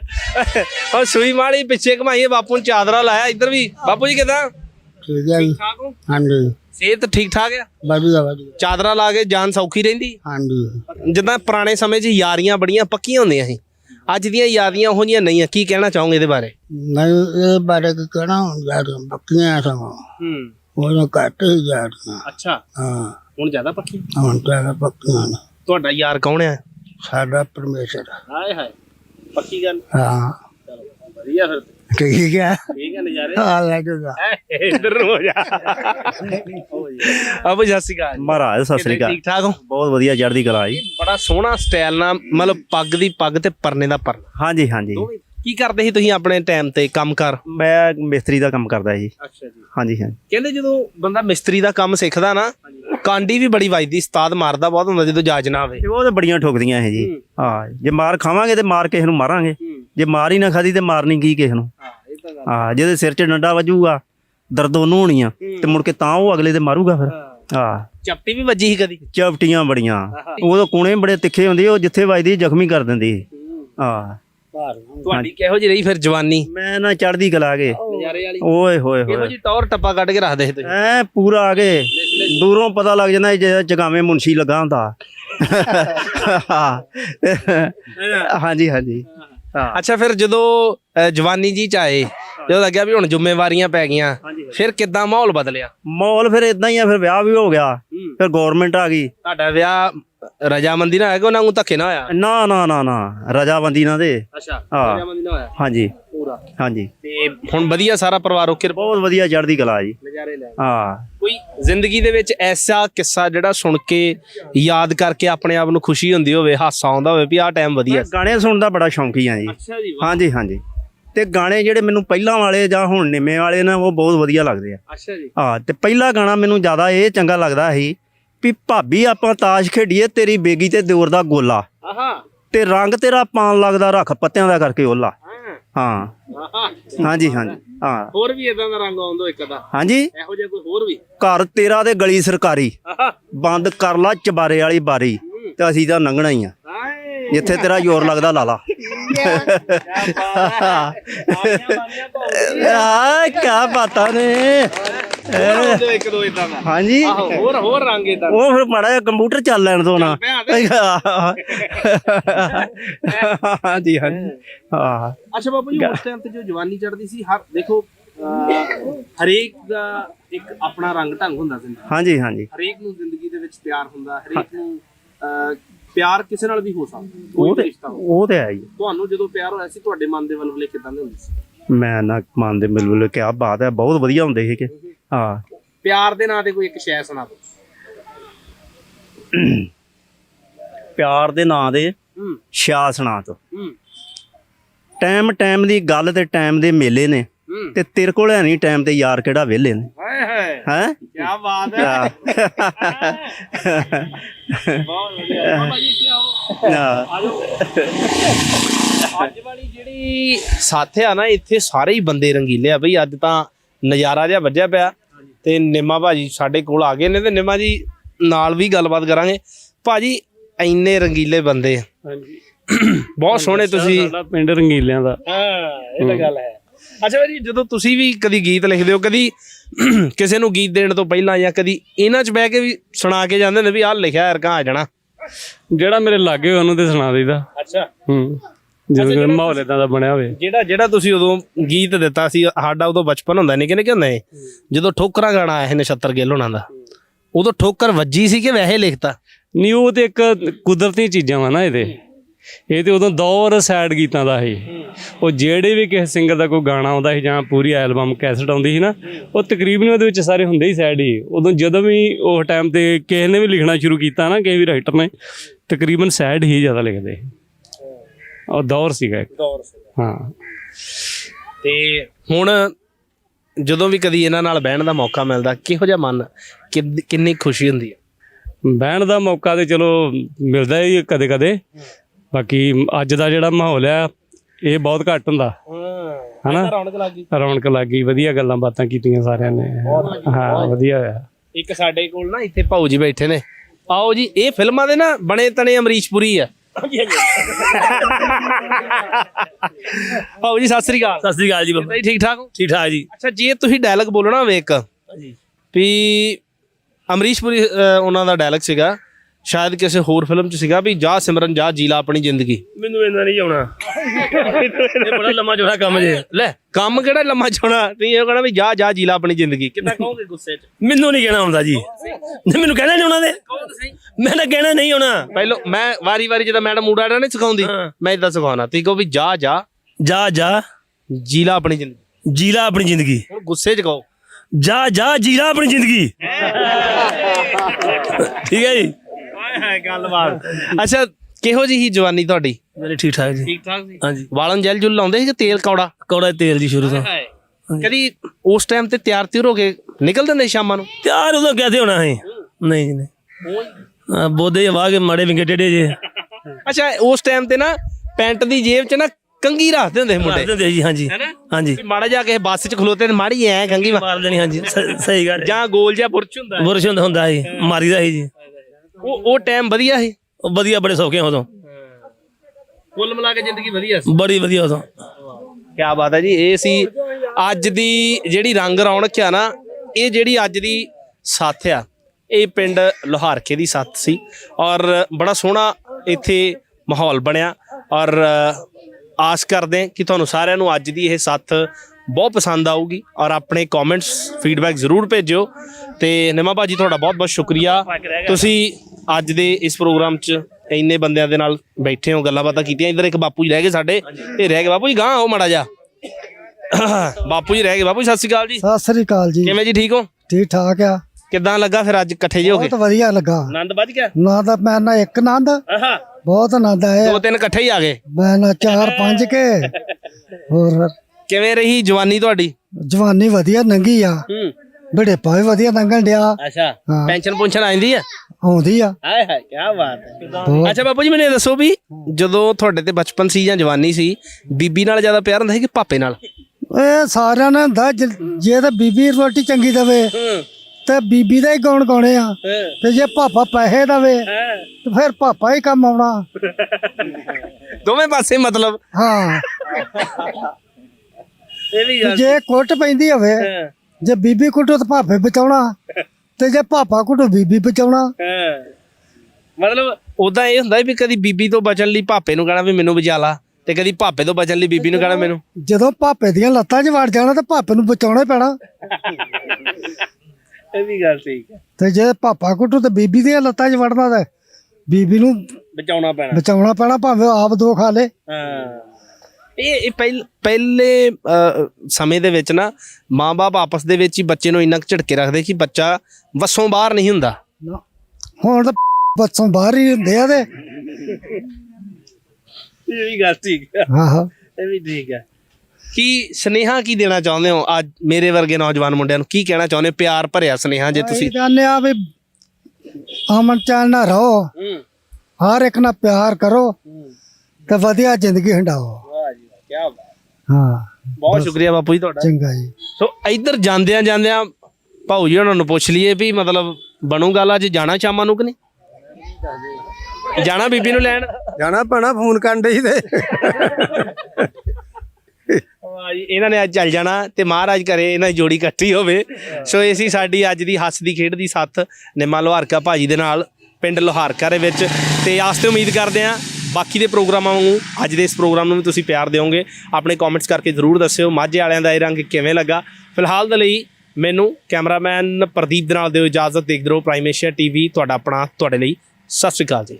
ਉਹ ਸੂਈ ਮਾਲੀ ਪਿੱਛੇ ਘਮਾਈਏ ਬਾਪੂ ਨੂੰ ਚਾਦਰਾ ਲਾਇਆ ਇੱਧਰ ਵੀ। ਬਾਪੂ ਜੀ ਕਿਦਾਂ? ਠੀਕ ਹੈ ਜੀ। ਠਾਕ ਹੋ? ਹਾਂਜੀ। ਸਿਹਤ ਠੀਕ ਠਾਕ ਆ? ਵਧੀਆ ਵਧੀਆ। ਚਾਦਰਾ ਲਾ ਕੇ ਜਾਨ ਸੌਖੀ ਰਹਿੰਦੀ? ਹਾਂਜੀ। ਜਿੱਦਾਂ ਪੁਰਾਣੇ ਸਮੇਂ 'ਚ ਯਾਰੀਆਂ ਬੜੀਆਂ ਪੱਕੀਆਂ ਹੁੰਦੀਆਂ ਸੀ ਅੱਜ ਦੀਆਂ ਯਾਰੀਆਂ ਉਹੋ ਨਹੀਂ ਆ ਕੀ ਕਹਿਣਾ ਚਾਹੋਗੇ ਇਹਦੇ ਬਾਰੇ? ਨਹੀਂ ਇਹ ਬਾਰੇ ਕੀ ਕਹਿਣਾ ਯਾਰ ਬੱਕੀਆਂ ਸਗੋਂ। ਹੂੰ। ਉਹ ਘੱਟ ਹੀ ਜਾ ਰਹੀਆਂ ਅੱਛਾ। ਹਾਂ। ਹੁਣ ਜ਼ਿਆਦਾ ਪੱਕੀ ਹੁਣ ਤਾਂ ਬੱਕੀਆਂ ਨੇ। ਤੁਹਾਡਾ ਯਾਰ ਕੌਣ ਆ? ਸਾਡਾ ਪਰਮੇਸ਼ਰ ਹਾਏ ਹਾਏ। ਪੱਕੀ ਗੱਲ? ਹਾਂ। ਵਧੀਆ ਫਿਰ। ਠੀਕ ਹੈ? ਠੀਕ ਹੈ ਨਜ਼ਾਰੇ? ਆ ਲੱਗਦਾ ਇੱਧਰ ਨੂੰ ਹੋ ਜਾ। ਅਬੂ ਸਤਿ ਸ਼੍ਰੀ ਅਕਾਲ ਮਹਾਰਾਜ ਸਤਿ ਸ੍ਰੀ ਅਕਾਲ। ਠੀਕ ਠਾਕ ਹੋ? ਬਹੁਤ ਵਧੀਆ ਚੜ੍ਹਦੀ ਕਲਾ ਜੀ। ਬੜਾ ਸੋਹਣਾ ਸਟਾਈਲ ਨਾਲ ਮਤਲਬ ਪੱਗ ਦੀ ਪੱਗ ਤੇ ਪਰਨੇ ਦਾ ਪਰਨਾ। ਹਾਂਜੀ ਹਾਂਜੀ। ਕੀ ਕਰਦੇ ਸੀ ਤੁਸੀਂ ਆਪਣੇ ਟਾਈਮ ਤੇ ਕੰਮ ਕਰ ਮੈਂ ਮਿਸਤਰੀ ਦਾ ਕੰਮ ਕਰਦਾ ਜੀ ਅੱਛਾ ਜੀ। ਹਾਂਜੀ ਹਾਂਜੀ। ਕਹਿੰਦੇ ਜਦੋਂ ਬੰਦਾ ਮਿਸਤਰੀ ਦਾ ਕੰਮ ਸਿੱਖਦਾ ਨਾ ਕਾਂਡੀ ਵੀ ਬੜੀ ਵੱਜਦੀ ਉਸਤਾਦ ਮਾਰਦਾ ਬਹੁਤ ਹੁੰਦਾ ਜਦੋਂ ਜਾਜ ਨਾ ਆਵੇ ਉਹ ਤਾਂ ਬੜੀਆਂ ਠੋਕਦੀਆਂ ਇਹ ਜੀ। ਹਾਂ। ਜੇ ਮਾਰ ਖਾਵਾਂਗੇ ਤੇ ਮਾਰ ਕਿਸੇ ਨੂੰ ਮਾਰਾਂਗੇ। ਜੇ ਮਾਰ ਹੀ ਨਾ ਖਾਦੀ ਤੇ ਮਾਰਨੀ ਕੀ ਕਿਸੇ ਨੂੰ? ਹਾਂ ਇਹ ਤਾਂ ਗੱਲ ਹਾਂ। ਜਿਹਦੇ ਸਿਰ 'ਚ ਡੰਡਾ ਵੱਜੂਗਾ ਦਰਦ ਉਹਨੂੰ ਹੋਣੀ ਆ ਤੇ ਮੁੜ ਕੇ ਤਾਂ ਉਹ ਅਗਲੇ ਤੇ ਮਾਰੂਗਾ ਫਿਰ। ਹਾਂ। ਚਪਟੀ ਵੀ ਵੱਜੀ ਸੀ ਕਦੀ? ਚਪਟੀਆਂ ਬੜੀਆਂ। ਉਦੋਂ ਕੋਣੇ ਬੜੇ ਤਿੱਖੇ ਹੁੰਦੇ ਉਹ ਜਿੱਥੇ ਵੱਜਦੀ ਜ਼ਖਮੀ ਕਰ ਦਿੰਦੀ ਸੀ। ਤੁਹਾਡੀ ਕਿਹੋ ਜਿਹੀ ਰਹੀ ਫਿਰ ਜਵਾਨੀ? ਮੈਂ ਨਾ ਚੜ੍ਹਦੀ ਕਲਾ ਕੇ। ਨਜ਼ਾਰੇ ਵਾਲੀ। ਓਏ ਹੋਏ ਕਿਹੋ ਹੋਏ ਜਿਹੀ ਟੌਰ ਟੱਪਾ ਕੱਢ ਕੇ ਰੱਖਦੇ ਸੀ ਤੁਸੀਂ? ਐ ਪੂਰਾ ਆ ਗਏ ਦੂਰੋਂ ਪਤਾ ਲੱਗ ਜਾਂਦਾ ਜੇ ਜਗਾਵੇਂ ਮੁੰਸ਼ੀ ਲੱਗਾ ਹੁੰਦਾ। ਹਾਂਜੀ ਹਾਂਜੀ। ਅੱਛਾ ਫਿਰ ਜਦੋਂ ਜਵਾਨੀ ਜੀ ਚ ਆਏ ਜਦੋਂ ਲੱਗਿਆ ਵੀ ਹੁਣ ਜ਼ਿੰਮੇਵਾਰੀਆਂ ਪੈ ਗਈਆਂ ਫਿਰ ਕਿੱਦਾਂ ਮਾਹੌਲ ਬਦਲਿਆ? ਮਾਹੌਲ ਫਿਰ ਇਦਾਂ ਹੀ ਆ ਫਿਰ ਵਿਆਹ ਵੀ ਹੋ ਗਿਆ ਫਿਰ ਗਵਰਨਮੈਂਟ ਆ ਗਈ। ਤੁਹਾਡਾ ਵਿਆਹ ਰਜਾਮੰਦੀ ਨਾਲ ਹੋਇਆ ਕਿ ਉਹਨਾਂ ਨੂੰ ਧੱਕੇ ਨਾਲ ਹੋਇਆ? ਨਾ ਨਾ ਨਾ ਨਾ ਰਜਾਬੰਦੀ ਨਾ ਦੇ। ਅੱਛਾ ਹਾਂ। ਰਜਾਮੰਦੀ ਨਾਲ ਹੋਇਆ? ਹਾਂਜੀ। ਪੂਰਾ। ਹਾਂਜੀ। ਤੇ ਹੁਣ ਵਧੀਆ ਸਾਰਾ ਪਰਿਵਾਰ ਓਕੇ? ਬਹੁਤ ਵਧੀਆ ਚੜ੍ਹਦੀ ਕਲਾ ਜੀ। ਨਜ਼ਾਰੇ ਲੈ। ਹਾਂ। ਕੋਈ ਜ਼ਿੰਦਗੀ ਦੇ ਵਿੱਚ ਐਸਾ ਕਿੱਸਾ ਜਿਹੜਾ ਸੁਣ ਕੇ ਯਾਦ ਕਰਕੇ ਆਪਣੇ ਆਪ ਨੂੰ ਖੁਸ਼ੀ ਹੁੰਦੀ ਹੋਵੇ ਹਾਸਾ ਆਉਂਦਾ ਹੋਵੇ ਵੀ ਆਹ ਟਾਈਮ ਵਧੀਆ ਗਾਣੇ ਸੁਣਨ ਦਾ ਬੜਾ ਸ਼ੌਂਕੀ ਆ ਜੀ। ਅੱਛਾ ਜੀ ਹਾਂਜੀ ਹਾਂਜੀ। ਤੇ ਗਾਣੇ ਜਿਹੜੇ ਮੈਨੂੰ ਪਹਿਲਾਂ ਵਾਲੇ ਜਾਂ ਹੁਣ ਨਿੰਮੇ ਵਾਲੇ ਨੇ ਉਹ ਬਹੁਤ ਵਧੀਆ ਲੱਗਦੇ ਆ। ਅੱਛਾ ਜੀ। ਹਾਂ ਤੇ ਪਹਿਲਾ ਗਾਣਾ ਮੈਨੂੰ ਜ਼ਿਆਦਾ ਇਹ ਚੰਗਾ ਲੱਗਦਾ ਸੀ ਵੀ ਭਾਬੀ ਆਪਾਂ ਤਾਸ਼ ਖੇਡੀਏ ਤੇਰੀ ਬੇਗੀ ਤੇ ਦਿਓਰ ਦਾ ਗੋਲਾ। ਆਹਾ। ਤੇ ਰੰਗ ਤੇਰਾ ਪਾਣ ਲੱਗਦਾ ਰੱਖ ਪੱਤਿਆਂ ਦਾ ਕਰਕੇ ਓਲਾ। ਹਾਂ। ਹਾਂਜੀ ਹਾਂਜੀ। ਹਾਂ। ਹੋਰ ਵੀ ਇਦਾਂ ਦਾ ਰੰਗ ਆਉਂਦਾ ਇੱਕ ਦਾ ਹਾਂਜੀ? ਇਹੋ ਜਿਹਾ ਕੋਈ ਹੋਰ ਵੀ? ਘਰ ਤੇਰਾ ਤੇ ਗਲੀ ਸਰਕਾਰੀ। ਬੰਦ ਕਰ ਲਾ ਚਬਾਰੇ ਵਾਲੀ ਬਾਰੀ। ਤੇ ਅਸੀਂ ਤਾਂ ਲੰਘਣਾ ਹੀ ਆ। ਜਿੱਥੇ ਤੇਰਾ ਜ਼ੋਰ ਲੱਗਦਾ ਲਾ ਲਾ। ਆ ਕੀ ਬਾਤਾਂ ਨੇ। ਆਉਂਦੇ ਇੱਕ ਦੋ ਇਦਾਂ ਦਾ? ਹਾਂਜੀ। ਆਹੋ ਹੋਰ ਹੋਰ ਰੰਗ ਇਦਾਂ ਉਹ ਫਿਰ ਮਾੜਾ ਜਿਹਾ ਕੰਪਿਊਟਰ ਚੱਲ ਲੈਣ ਦੋ ਨਾ। ਹਾਂਜੀ ਹਾਂਜੀ। ਹਾਂ ਅੱਛਾ ਬਾਬੂ ਜੀ ਉਸ ਟਾਈਮ ਤੇ ਜੋ ਜਵਾਨੀ ਚੜਦੀ ਸੀ ਹਰ ਦੇਖੋ ਹਰੇਕ ਦਾ ਇੱਕ ਆਪਣਾ ਰੰਗ ਢੰਗ ਹੁੰਦਾ ਜ਼ਿੰਦਗੀ ਹਾਂਜੀ ਹਾਂਜੀ। ਹਰੇਕ ਨੂੰ ਜ਼ਿੰਦਗੀ ਦੇ ਵਿੱਚ ਪਿਆਰ ਹੁੰਦਾ ਹਰੇਕ ਨੂੰ ਅਹ, ਪਿਆਰ ਕਿਸੇ ਨਾਲ ਵੀ ਹੋ ਸਕਦਾ। ਉਹ ਤੇ ਉਹ ਤੇ ਹੈ ਜੀ ਤੁਹਾਨੂੰ ਜਦੋਂ ਪਿਆਰ ਹੋਇਆ ਸੀ ਤੁਹਾਡੇ ਮਨ ਦੇ ਵਲਵਲੇ ਕਿਦਾਂ ਦੇ ਹੁੰਦੇ ਸੀ? ਮੈਂ ਨਾ ਮਨ ਦੇ ਮਿਲ ਕਿਆ ਬਾਤ ਹੈ ਬਹੁਤ ਵਧੀਆ ਹੁੰਦੇ ਸੀਗੇ ਹਾਂ। ਪਿਆਰ ਦੇ ਨਾਂ ਤੇ ਕੋਈ ਇੱਕ ਸ਼ੈ ਸੁਣਾ ਦਿਓ। ਪਿਆਰ ਦੇ ਨਾਂ ਦੇ ਛਿਆ ਸੁਣਾ ਤੋ ਟਾਈਮ ਟਾਈਮ ਦੀ ਗੱਲ ਤੇ ਟਾਈਮ ਦੇ ਮੇਲੇ ਨੇ ਤੇ ਤੇਰੇ ਕੋਲ ਹੈ ਨਹੀਂ ਟਾਈਮ ਤੇ ਯਾਰ ਕਿਹੜਾ ਵਿਹਲੇ ਨੇ। ਹਾਏ ਹਾਏ। ਹੈ? ਕੀ ਬਾਤ ਹੈ। ਬਹੁਤ ਵਧੀਆ। ਬਾਬਾ ਜੀ ਕੀ ਆਓ। ਅੱਜ ਵਾਲੀ ਜਿਹੜੀ ਸਾਥ ਆ ਨਾ ਇੱਥੇ ਸਾਰੇ ਹੀ ਬੰਦੇ ਰੰਗੀਲੇ ਆ। ਬਈ ਅੱਜ ਤਾਂ ਨਜ਼ਾਰਾ ਜਿਹਾ ਵੱਜਿਆ ਪਿਆ। ਤੇ ਨਿੰਮਾ ਭਾਜੀ ਸਾਡੇ ਕੋਲ ਆ ਗਏ ਨੇ ਤੇ ਨਿੰਮਾ ਜੀ ਨਾਲ ਵੀ ਗੱਲਬਾਤ ਕਰਾਂਗੇ। ਭਾਜੀ ਇੰਨੇ ਰੰਗੀਲੇ ਬੰਦੇ ਆ। ਹਾਂਜੀ। ਬਹੁਤ ਸੋਹਣੇ ਤੁਸੀਂ ਸਾਡਾ ਪਿੰਡ ਰੰਗੀਲਿਆਂ ਦਾ। ਹਾਂ ਇਹ ਤਾਂ ਗੱਲ ਹੈ। ਅੱਛਾ ਭਾਜੀ ਜਦੋਂ ਤੁਸੀਂ ਵੀ ਕਦੀ ਗੀਤ ਲਿਖਦੇ ਹੋ ਕਦੀ ਕਿਸੇ ਨੂੰ ਗੀਤ ਦੇਣ ਤੋਂ ਪਹਿਲਾਂ ਜਾਂ ਕਦੀ ਇਹਨਾਂ 'ਚ ਬਹਿ ਕੇ ਵੀ ਸੁਣਾ ਕੇ ਜਾਂਦੇ ਨੇ ਵੀ ਆਹ ਲਿਖਿਆ ਯਾਰ ਕਹਾਂ ਆ ਜਾਣਾ। ਜਿਹੜਾ ਮੇਰੇ ਲਾਗੇ ਹੋਇਆ ਉਹਨੂੰ ਤੇ ਸੁਣਾ ਦਈਦਾ। ਅੱਛਾ। ਹੂੰ। ਕੋਈ ਮਾਹੌਲ ਇਦਾਂ ਦਾ ਬਣਿਆ ਹੋਵੇ। ਜਿਹੜਾ ਜਿਹੜਾ ਤੁਸੀਂ ਉਦੋਂ ਗੀਤ ਦਿੱਤਾ ਸੀ ਸਾਡਾ ਉਦੋਂ ਬਚਪਨ ਹੁੰਦਾ ਨਿੱਕੇ ਨਿੱਕੇ ਹੁੰਦੇ ਜਦੋਂ ਠੋਕਰਾਂ ਗਾਣਾ ਆਇਆ ਸੀ ਨਛੱਤਰ ਗਿੱਲ ਹੋਣਾ ਦਾ ਉਦੋਂ ਠੋਕਰ ਵੱਜੀ ਸੀ ਕਿ ਵੈਸੇ ਲਿਖਤਾ? ਨਹੀਂ ਉਹ ਤੇ ਇੱਕ ਕੁਦਰਤੀ ਚੀਜ਼ਾਂ ਵਾ ਨਾ ਇਹਦੇ। ਇਹ ਤੇ ਉਦੋਂ ਦੌਰ ਸੈਡ ਗੀਤਾਂ ਦਾ ਸੀ। ਉਹ ਜਿਹੜੇ ਵੀ ਕਿਸੇ ਸਿੰਗਰ ਦਾ ਕੋਈ ਗਾਣਾ ਆਉਂਦਾ ਸੀ ਜਾਂ ਪੂਰੀ ਐਲਬਮ ਕੈਸਟ ਆਉਂਦੀ ਸੀ ਨਾ ਉਹ ਤਕਰੀਬਨ ਉਹਦੇ ਵਿੱਚ ਸਾਰੇ ਹੁੰਦੇ ਹੀ ਸੈਡ ਹੀ। ਉਦੋਂ ਜਦੋਂ ਵੀ ਉਹ ਟਾਈਮ ਤੇ ਕਿਸੇ ਨੇ ਵੀ ਲਿਖਣਾ ਸ਼ੁਰੂ ਕੀਤਾ ਨਾ ਕਿਸੇ ਵੀ ਰਾਈਟਰ ਨੇ ਤਕਰੀਬਨ ਸੈਡ ਹੀ ਜ਼ਿਆਦਾ ਲਿਖਦੇ। ਉਹ ਦੌਰ ਸੀਗਾ ਇੱਕ। ਦੌਰ ਹਾਂ। ਤੇ ਹੁਣ ਜਦੋਂ ਵੀ ਕਦੀ ਇਹਨਾਂ ਨਾਲ ਬਹਿਣ ਦਾ ਮੌਕਾ ਮਿਲਦਾ ਕਿਹੋ ਜਿਹਾ ਮਨ ਕਿੰਨੀ ਖੁਸ਼ੀ ਹੁੰਦੀ ਹੈ? ਬਹਿਣ ਦਾ ਮੌਕਾ ਤੇ ਚਲੋ ਮਿਲਦਾ ਹੀ ਕਦੇ ਕਦੇ ਬਾਕੀ ਅੱਜ ਦਾ ਜਿਹੜਾ ਮਾਹੌਲ ਆ ਇਹ ਬਹੁਤ ਘੱਟ ਹੁੰਦਾ। ਹਨਾ? ਰੌਣਕ ਲੱਗ ਗਈ। ਰੌਣਕ ਲੱਗ ਗਈ ਵਧੀਆ ਗੱਲਾਂ ਬਾਤਾਂ ਕੀਤੀਆਂ ਸਾਰਿਆਂ ਨੇ। ਹਾਂ ਵਧੀਆ। ਹੋਇਆ। ਇੱਕ ਸਾਡੇ ਕੋਲ ਨਾ ਇੱਥੇ ਭਾਊ ਜੀ ਬੈਠੇ ਨੇ। ਆਓ ਜੀ ਇਹ ਫਿਲਮਾਂ ਦੇ ਨਾ ਬਣੇ ਤਣੇ ਅਮਰੀਸ਼ਪੁਰੀ ਆ। ਭਾਊ ਜੀ ਸਤਿ ਸ੍ਰੀ ਅਕਾਲ। ਸਤਿ ਸ੍ਰੀ ਅਕਾਲ ਜੀ ਜੀ, ਠੀਕ ਠਾਕ ਹੋ? ਠੀਕ ਠਾਕ ਜੀ। ਅੱਛਾ ਜੇ ਤੁਸੀਂ ਡਾਇਲੌਗ ਬੋਲਣਾ ਹੋਵੇ ਇੱਕ ਵੀ ਅਮਰੀਸ਼ਪੁਰੀ ਉਹਨਾਂ ਦਾ ਡਾਇਲੌਗ ਸੀਗਾ। ਸ਼ਾਇਦ ਕਿਸੇ ਹੋਰ ਫਿਲਮ 'ਚ ਸੀਗਾ ਵੀ ਜਾ ਸਿਮਰਨ ਜਾ ਜੀਲਾ ਆਪਣੀ ਜ਼ਿੰਦਗੀ। ਮੈਨੂੰ ਇੰਨਾ ਨਹੀਂ ਆਉਣਾ। ਇਹ ਬੜਾ ਲੰਮਾ ਜੋੜਾ ਕੰਮ ਜੇ। ਲੈ ਕੰਮ ਕਿਹੜਾ ਲੰਮਾ ਚੋਣਾ ਤੁਸੀਂ ਇਹ ਕਹਣਾ ਵੀ ਜਾ ਜਾ ਜੀਲਾ ਆਪਣੀ ਜ਼ਿੰਦਗੀ। ਕਿੱਦਾਂ ਕਹੋਗੇ ਗੁੱਸੇ 'ਚ? ਮੈਨੂੰ ਨਹੀਂ ਕਹਿਣਾ ਆਉਂਦਾ ਜੀ। ਨਹੀਂ। ਮੈਨੂੰ ਕਹਿਣਾ ਨਹੀਂ ਆਉਣਾ ਦੇ। ਮੈਂ ਤਾਂ ਕਹਿਣਾ ਨਹੀਂ ਆਉਣਾ। ਪਹਿਲਾਂ ਮੈਂ ਵਾਰੀ ਵਾਰੀ ਜਦੋਂ ਮੈਡਮ ਮੂੜਾ ਨਹੀਂ ਸਿਖਾਉਂਦੀ। ਮੈਂ ਇਦਾਂ ਸਿਖਾਉਣਾ। ਤੁਸੀਂ ਕਹੋ ਵੀ ਜਾ ਜਾ। ਜਾ ਜਾ। ਜੀਲਾ ਆਪਣੀ ਜ਼ਿੰਦਗੀ। ਜੀਲਾ ਆਪਣੀ ਜ਼ਿੰਦਗੀ। ਹੁਣ ਗੁੱਸੇ 'ਚ ਕਹੋ। ਜਾ ਜਾ ਜੀਲਾ ਆਪਣੀ ਜ਼ਿੰਦਗੀ। ਠੀਕ ਹੈ ਜੀ। ਗੱਲਬਾਤ। ਅੱਛਾ ਕਿਹੋ ਜੀ ਹੀ ਜਵਾਨੀ ਤੁਹਾਡੀ? ਮੇਰੇ ਠੀਕ ਠਾਕ ਜੀ। ਠੀਕ ਠਾਕ ਸੀ? ਹਾਂਜੀ। ਵਾਲਨ ਜੈਲ ਜੁਲ ਲਾਉਂਦੇ ਸੀ ਕਿ ਤੇਲ ਕੌੜਾ? ਕੌੜਾ ਤੇਲ ਜੀ ਸ਼ੁਰੂ ਤੋਂ। ਕਦੀ ਉਸ ਟਾਈਮ ਤੇ ਤਿਆਰ ਤਿਉਰ ਹੋ ਕੇ ਨਿਕਲ ਦਿੰਦੇ ਸ਼ਾਮਾਂ ਨੂੰ? ਤਿਆਰ ਉਦੋਂ ਕਿੱਥੇ ਹੋਣਾ ਹੈ ਨਹੀਂ ਜੀ ਨਹੀਂ। ਬੋਦੇ ਵਾਹ ਕੇ ਮਾੜੇ ਵਿੰਗੇ ਟੇਡੇ ਜੇ ਅੱਛਾ ਉਸ ਟਾਈਮ ਤੇ ਨਾ ਪੈਂਟ ਦੀ ਜੇਬ 'ਚ ਨਾ ਕੰਗੀ ਰੱਖਦੇ ਹੁੰਦੇ ਸੀ ਮੁੰਡੇ। ਦਿੰਦੇ ਜੀ ਹਾਂਜੀ। ਹਾਂਜੀ। ਮਾੜਾ ਜਾ ਕੇ ਬੱਸ 'ਚ ਖਲੋਤੇ ਮਾੜੀ ਐ ਕੰਗੀ ਮਾਰ ਦੇਣੀ ਹਾਂਜੀ। ਸਹੀ ਗੱਲ ਜਾਂ ਗੋਲ ਜਿਹਾ ਬੁਰਚ ਹੁੰਦਾ ਬੁਰਸ਼ ਹੁੰਦਾ ਹੁੰਦਾ ਸੀ। ਮਾਰੀਦਾ ਸੀ ਜੀ। ਉਹ ਉਹ ਟਾਈਮ ਵਧੀਆ ਸੀ। ਉਹ ਵਧੀਆ ਬੜੇ ਸੌਖੇ ਉਦੋਂ। ਕੁੱਲ ਮਿਲਾ ਕੇ ਜ਼ਿੰਦਗੀ ਵਧੀਆ ਸੀ। ਬੜੀ ਵਧੀਆ ਉਦੋਂ। ਕੀ ਬਾਤ ਹੈ ਜੀ ਇਹ ਸੀ ਅੱਜ ਦੀ ਜਿਹੜੀ ਰੰਗ ਰੌਣਕ ਆ ਨਾ ਇਹ ਜਿਹੜੀ ਅੱਜ ਦੀ ਸਾਥ ਆ ਇਹ ਪਿੰਡ ਲੋਹਾਰਕੇ ਦੀ ਸਾਥ ਸੀ ਔਰ ਬੜਾ ਸੋਹਣਾ ਇੱਥੇ ਮਾਹੌਲ ਬਣਿਆ ਔਰ ਆਸ ਕਰਦੇ ਹਾਂ ਕਿ ਤੁਹਾਨੂੰ ਸਾਰਿਆਂ ਨੂੰ ਅੱਜ ਦੀ ਇਹ ਸਾਥ ਬਹੁਤ ਪਸੰਦ ਆਊਗੀ ਔਰ ਆਪਣੇ ਕਮੈਂਟਸ ਫੀਡਬੈਕ ਜ਼ਰੂਰ ਭੇਜਿਓ ਤੇ ਨਿਮਾ ਭਾਜੀ ਤੁਹਾਡਾ ਬਹੁਤ ਬਹੁਤ ਸ਼ੁਕਰੀਆ ਤੁਸੀਂ ਅੱਜ ਦੇ ਇਸ ਪ੍ਰੋਗਰਾਮ 'ਚ ਇੰਨੇ ਬੰਦਿਆਂ ਦੇ ਨਾਲ ਬੈਠੇ ਹੋ ਗੱਲਾਂ ਬਾਤਾਂ ਕੀਤੀਆਂ ਇੱਧਰ ਇੱਕ ਬਾਪੂ ਜੀ ਰਹਿ ਗਏ ਸਾਡੇ ਇਹ ਰਹਿ ਗਏ ਬਾਪੂ ਜੀ ਗਾਂ ਆਓ ਮਾੜਾ ਜਾ ਬਾਪੂ ਜੀ ਰਹਿ ਗਏ ਬਾਪੂ ਜੀ ਸਤਿ ਸ਼੍ਰੀ ਅਕਾਲ ਜੀ। ਸਤਿ ਸ੍ਰੀ ਅਕਾਲ ਜੀ। ਕਿਵੇਂ ਜੀ ਠੀਕ ਹੋ? ਠੀਕ ਠਾਕ ਆ। ਕਿੱਦਾਂ ਲੱਗਾ ਫਿਰ ਅੱਜ ਇਕੱਠੇ ਜੇ ਹੋ ਗਏ ਬਹੁਤ ਵਧੀਆ ਲੱਗਾ। ਆਨੰਦ ਵੱਜ ਗਿਆ? ਨਾ ਤਾਂ ਮੈਂ ਨਾ ਇੱਕ ਨੰਦ ਆਹਾ। ਬਹੁਤ ਆਨੰਦ ਆਇਆ। ਦੋ ਤਿੰਨ ਇਕੱਠੇ ਹੀ ਆ ਗਏ। ਮੈਂ ਨਾ ਚਾਰ ਪੰਜ ਕੇ। ਹੋਰ। ਕਿਵੇਂ ਰਹੀ ਜਵਾਨੀ ਤੁਹਾਡੀ? ਜਵਾਨੀ ਵਧੀਆ ਲੰਘੀ ਆ। ਹੂੰ। ਬੜੇ ਪਾਏ ਵਧੀਆ ਲੰਘਣ ਡਿਆ। ਅੱਛਾ। ਹਾਂ। ਪੈਨਸ਼ਨ ਪੁੰਸ਼ਨ ਆਂਦੀ ਆ? ਆਉਂਦੀ ਆ। ਹਾਏ ਹਾਏ ਕੀ ਬਾਤ ਹੈ। ਅੱਛਾ ਬਾਪੂ ਜੀ ਮੈਨੂੰ ਇਹ ਦੱਸੋ ਵੀ ਜਦੋਂ ਤੁਹਾਡੇ ਤੇ ਬਚਪਨ ਸੀ ਜਾਂ ਜਵਾਨੀ ਸੀ ਬੀਬੀ ਨਾਲ ਜ਼ਿਆਦਾ ਪਿਆਰ ਹੁੰਦਾ ਸੀ ਕਿ ਪਾਪੇ ਨਾਲ? ਇਹ ਸਾਰਿਆਂ ਨੇ ਹੁੰਦਾ ਜ- ਜੇ ਤਾਂ ਬੀਬੀ ਰੋਟੀ ਚੰਗੀ ਦਵੇ ਹੂੰ। ਤੇ ਬੀਬੀ ਦਾ ਹੀ ਗਾਉਣ ਗਾਉਣੇ ਆ। ਤੇ ਜੇ ਪਾਪਾ ਪੈਸੇ ਦਵੇ ਤੇ ਫਿਰ ਪਾਪਾ ਹੀ ਕੰਮ ਆਉਣਾ। ਦੋਵੇਂ ਪਾਸੇ ਮਤਲਬ। ਹਾਂ। ਇਹ ਵੀ ਤੇ ਜੇ ਕੁੱਟ ਪੈਂਦੀ ਹੋਵੇ ਜੇ ਬੀਬੀ ਕੁੱਟੋ ਤਾਂ ਭਾਪੇ ਬਚਾਉਣਾ। ਤੇ ਜੇ ਪਾਪਾ ਕੁੱਟੋ ਬੀਬੀ ਬਚਾਉਣਾ? ਮਤਲਬ ਉਦਾਂ ਇਹ ਹੁੰਦਾ ਵੀ ਕਦੀ ਬੀਬੀ ਤੋਂ ਬਚਣ ਲਈ ਪਾਪੇ ਨੂੰ ਕਹਣਾ ਵੀ ਮੈਨੂੰ ਬਚਾ ਲਾ ਤੇ ਕਦੀ ਭਾਪੇ ਤੋਂ ਬਚਣ ਲਈ ਬੀਬੀ ਨੂੰ ਕਹਿਣਾ ਮੈਨੂੰ। ਜਦੋਂ ਭਾਪੇ ਦੀਆਂ ਲੱਤਾਂ 'ਚ ਵੜ ਜਾਣਾ ਤਾਂ ਭਾਪੇ ਨੂੰ ਬਚਾਉਣਾ ਹੀ ਪੈਣਾ। ਇਹ ਵੀ ਗੱਲ ਠੀਕ ਹੈ। ਤੇ ਜੇ ਭਾਪਾ ਕੁੱਟੂ ਤੇ ਬੀਬੀ ਦੀਆਂ ਲੱਤਾਂ 'ਚ ਵੜਨਾ ਤਾਂ ਬੀਬੀ ਨੂੰ ਬਚਾਉਣਾ ਪੈਣਾ। ਬਚਾਉਣਾ ਪੈਣਾ ਭਾਵੇਂ ਆਪ ਦੋ ਖਾ ਲੇ। ਹਾਂ। ਇਹ ਇਹ ਪਹਿਲ- ਪਹਿਲੇ ਅ, ਸਮੇਂ ਦੇ ਵਿੱਚ ਨਾ ਮਾਂ-ਬਾਪ ਆਪਸ ਦੇ ਵਿੱਚ ਹੀ ਬੱਚੇ ਨੂੰ ਇੰਨਾ ਕੁ ਝਟਕੇ ਰੱਖਦੇ ਕਿ ਬੱਚਾ ਵਸੋਂ ਬਾਹਰ ਨਹੀਂ ਹੁੰਦਾ। ਹੁਣ ਤਾਂ ਬੱਚੋਂ ਬਾਹਰ ਹੀ ਹੁੰਦੇ ਆ ਤੇ। ਇਹ ਵੀ ਗੱਲ ਠੀਕ ਹੈ ਆਹੋ ਇਹ ਵੀ ਠੀਕ ਹੈ ਕੀ ਸਨੇਹਾ ਕੀ ਦੇਣਾ ਚਾਹੁੰਦੇ ਹੋ? ਅੱਜ ਮੇਰੇ ਵਰਗੇ ਨੌਜਵਾਨ ਮੁੰਡਿਆਂ ਨੂੰ ਕੀ ਕਹਿਣਾ ਚਾਹੁੰਦੇ ਹੋ? ਪਿਆਰ ਭਰਿਆ ਸਨੇਹਾ ਜੇ ਤੁਸੀਂ। ਚਾਹੁੰਦੇ ਆ ਵੀ ਅਮਨ ਚੈਨ ਨਾਲ ਰਹੋ। ਹੂੰ। ਹਰ ਇੱਕ ਨਾਲ ਪਿਆਰ ਕਰੋ ਤੇ ਵਧੀਆ ਜ਼ਿੰਦਗੀ ਹੰਡਾਓ। ਜੀ ਬਾਤ। ਹਾਂ ਬਹੁਤ ਸ਼ੁਕਰੀਆ ਬਾਪੂ ਜੀ ਤੁਹਾਡਾ। ਚੰਗਾ ਜੀ। ਸੋ ਇੱਧਰ ਜਾਂਦਿਆਂ ਜਾਂਦਿਆਂ ਭਾਊ ਜੀ ਉਹਨਾਂ ਨੂੰ ਪੁੱਛ ਲਈਏ ਵੀ ਮਤਲਬ ਬਣੂ ਗੱਲ ਅੱਜ ਜਾਣਾ ਸ਼ਾਮਾਂ ਨੂੰ ਕਿ ਨਹੀਂ? ਜਾਣਾ ਬੀਬੀ ਨੂੰ ਲੈਣ। ਜਾਣਾ ਪੈਣਾ ਫੋਨ ਕਰਨ ਦੇ ਤੇ। ਵਾਹ ਜੀ ਇਹਨਾਂ ਨੇ ਅੱਜ ਚੱਲ ਜਾਣਾ ਤੇ ਮਹਾਰਾਜ ਕਰੇ ਇਹਨਾਂ ਦੀ ਜੋੜੀ ਇਕੱਠੀ ਹੋਵੇ। ਸੋ ਇਹ ਸੀ ਸਾਡੀ ਅੱਜ ਦੀ ਹੱਸਦੀ ਖੇਡਦੀ ਸੱਥ ਨਿੰਮਾ ਲੋਹਾਰਕਾ ਭਾਜੀ ਦੇ ਨਾਲ ਪਿੰਡ ਲੋਹਾਰਕਾ ਦੇ ਵਿੱਚ। ਤੇ ਆਸ ਤੇ ਉਮੀਦ ਕਰਦੇ ਹਾਂ ਬਾਕੀ ਦੇ ਪ੍ਰੋਗਰਾਮਾਂ ਵਾਂਗੂ, ਅੱਜ ਦੇ ਇਸ ਪ੍ਰੋਗਰਾਮ ਨੂੰ ਵੀ ਤੁਸੀਂ ਪਿਆਰ ਦਿਓਗੇ। ਆਪਣੇ ਕਮੈਂਟਸ ਕਰਕੇ ਜ਼ਰੂਰ ਦੱਸਿਓ, ਮਾਝੇ ਵਾਲਿਆਂ ਦਾ ਇਹ ਰੰਗ ਕਿਵੇਂ ਲੱਗਾ। ਫਿਲਹਾਲ ਦੇ ਲਈ ਮੈਨੂੰ ਕੈਮਰਾਮੈਨ ਪ੍ਰਦੀਪ ਦੇ ਨਾਲ ਦਿਓ ਇਜਾਜ਼ਤ, ਦੇਖਦੇ ਰਹੋ ਪ੍ਰਾਈਮ ਏਸ਼ੀਆ ਟੀਵੀ ਤੁਹਾਡਾ ਆਪਣਾ, ਤੁਹਾਡੇ ਲਈ ਸਤਿ ਸ਼੍ਰੀ ਅਕਾਲ ਜੀ।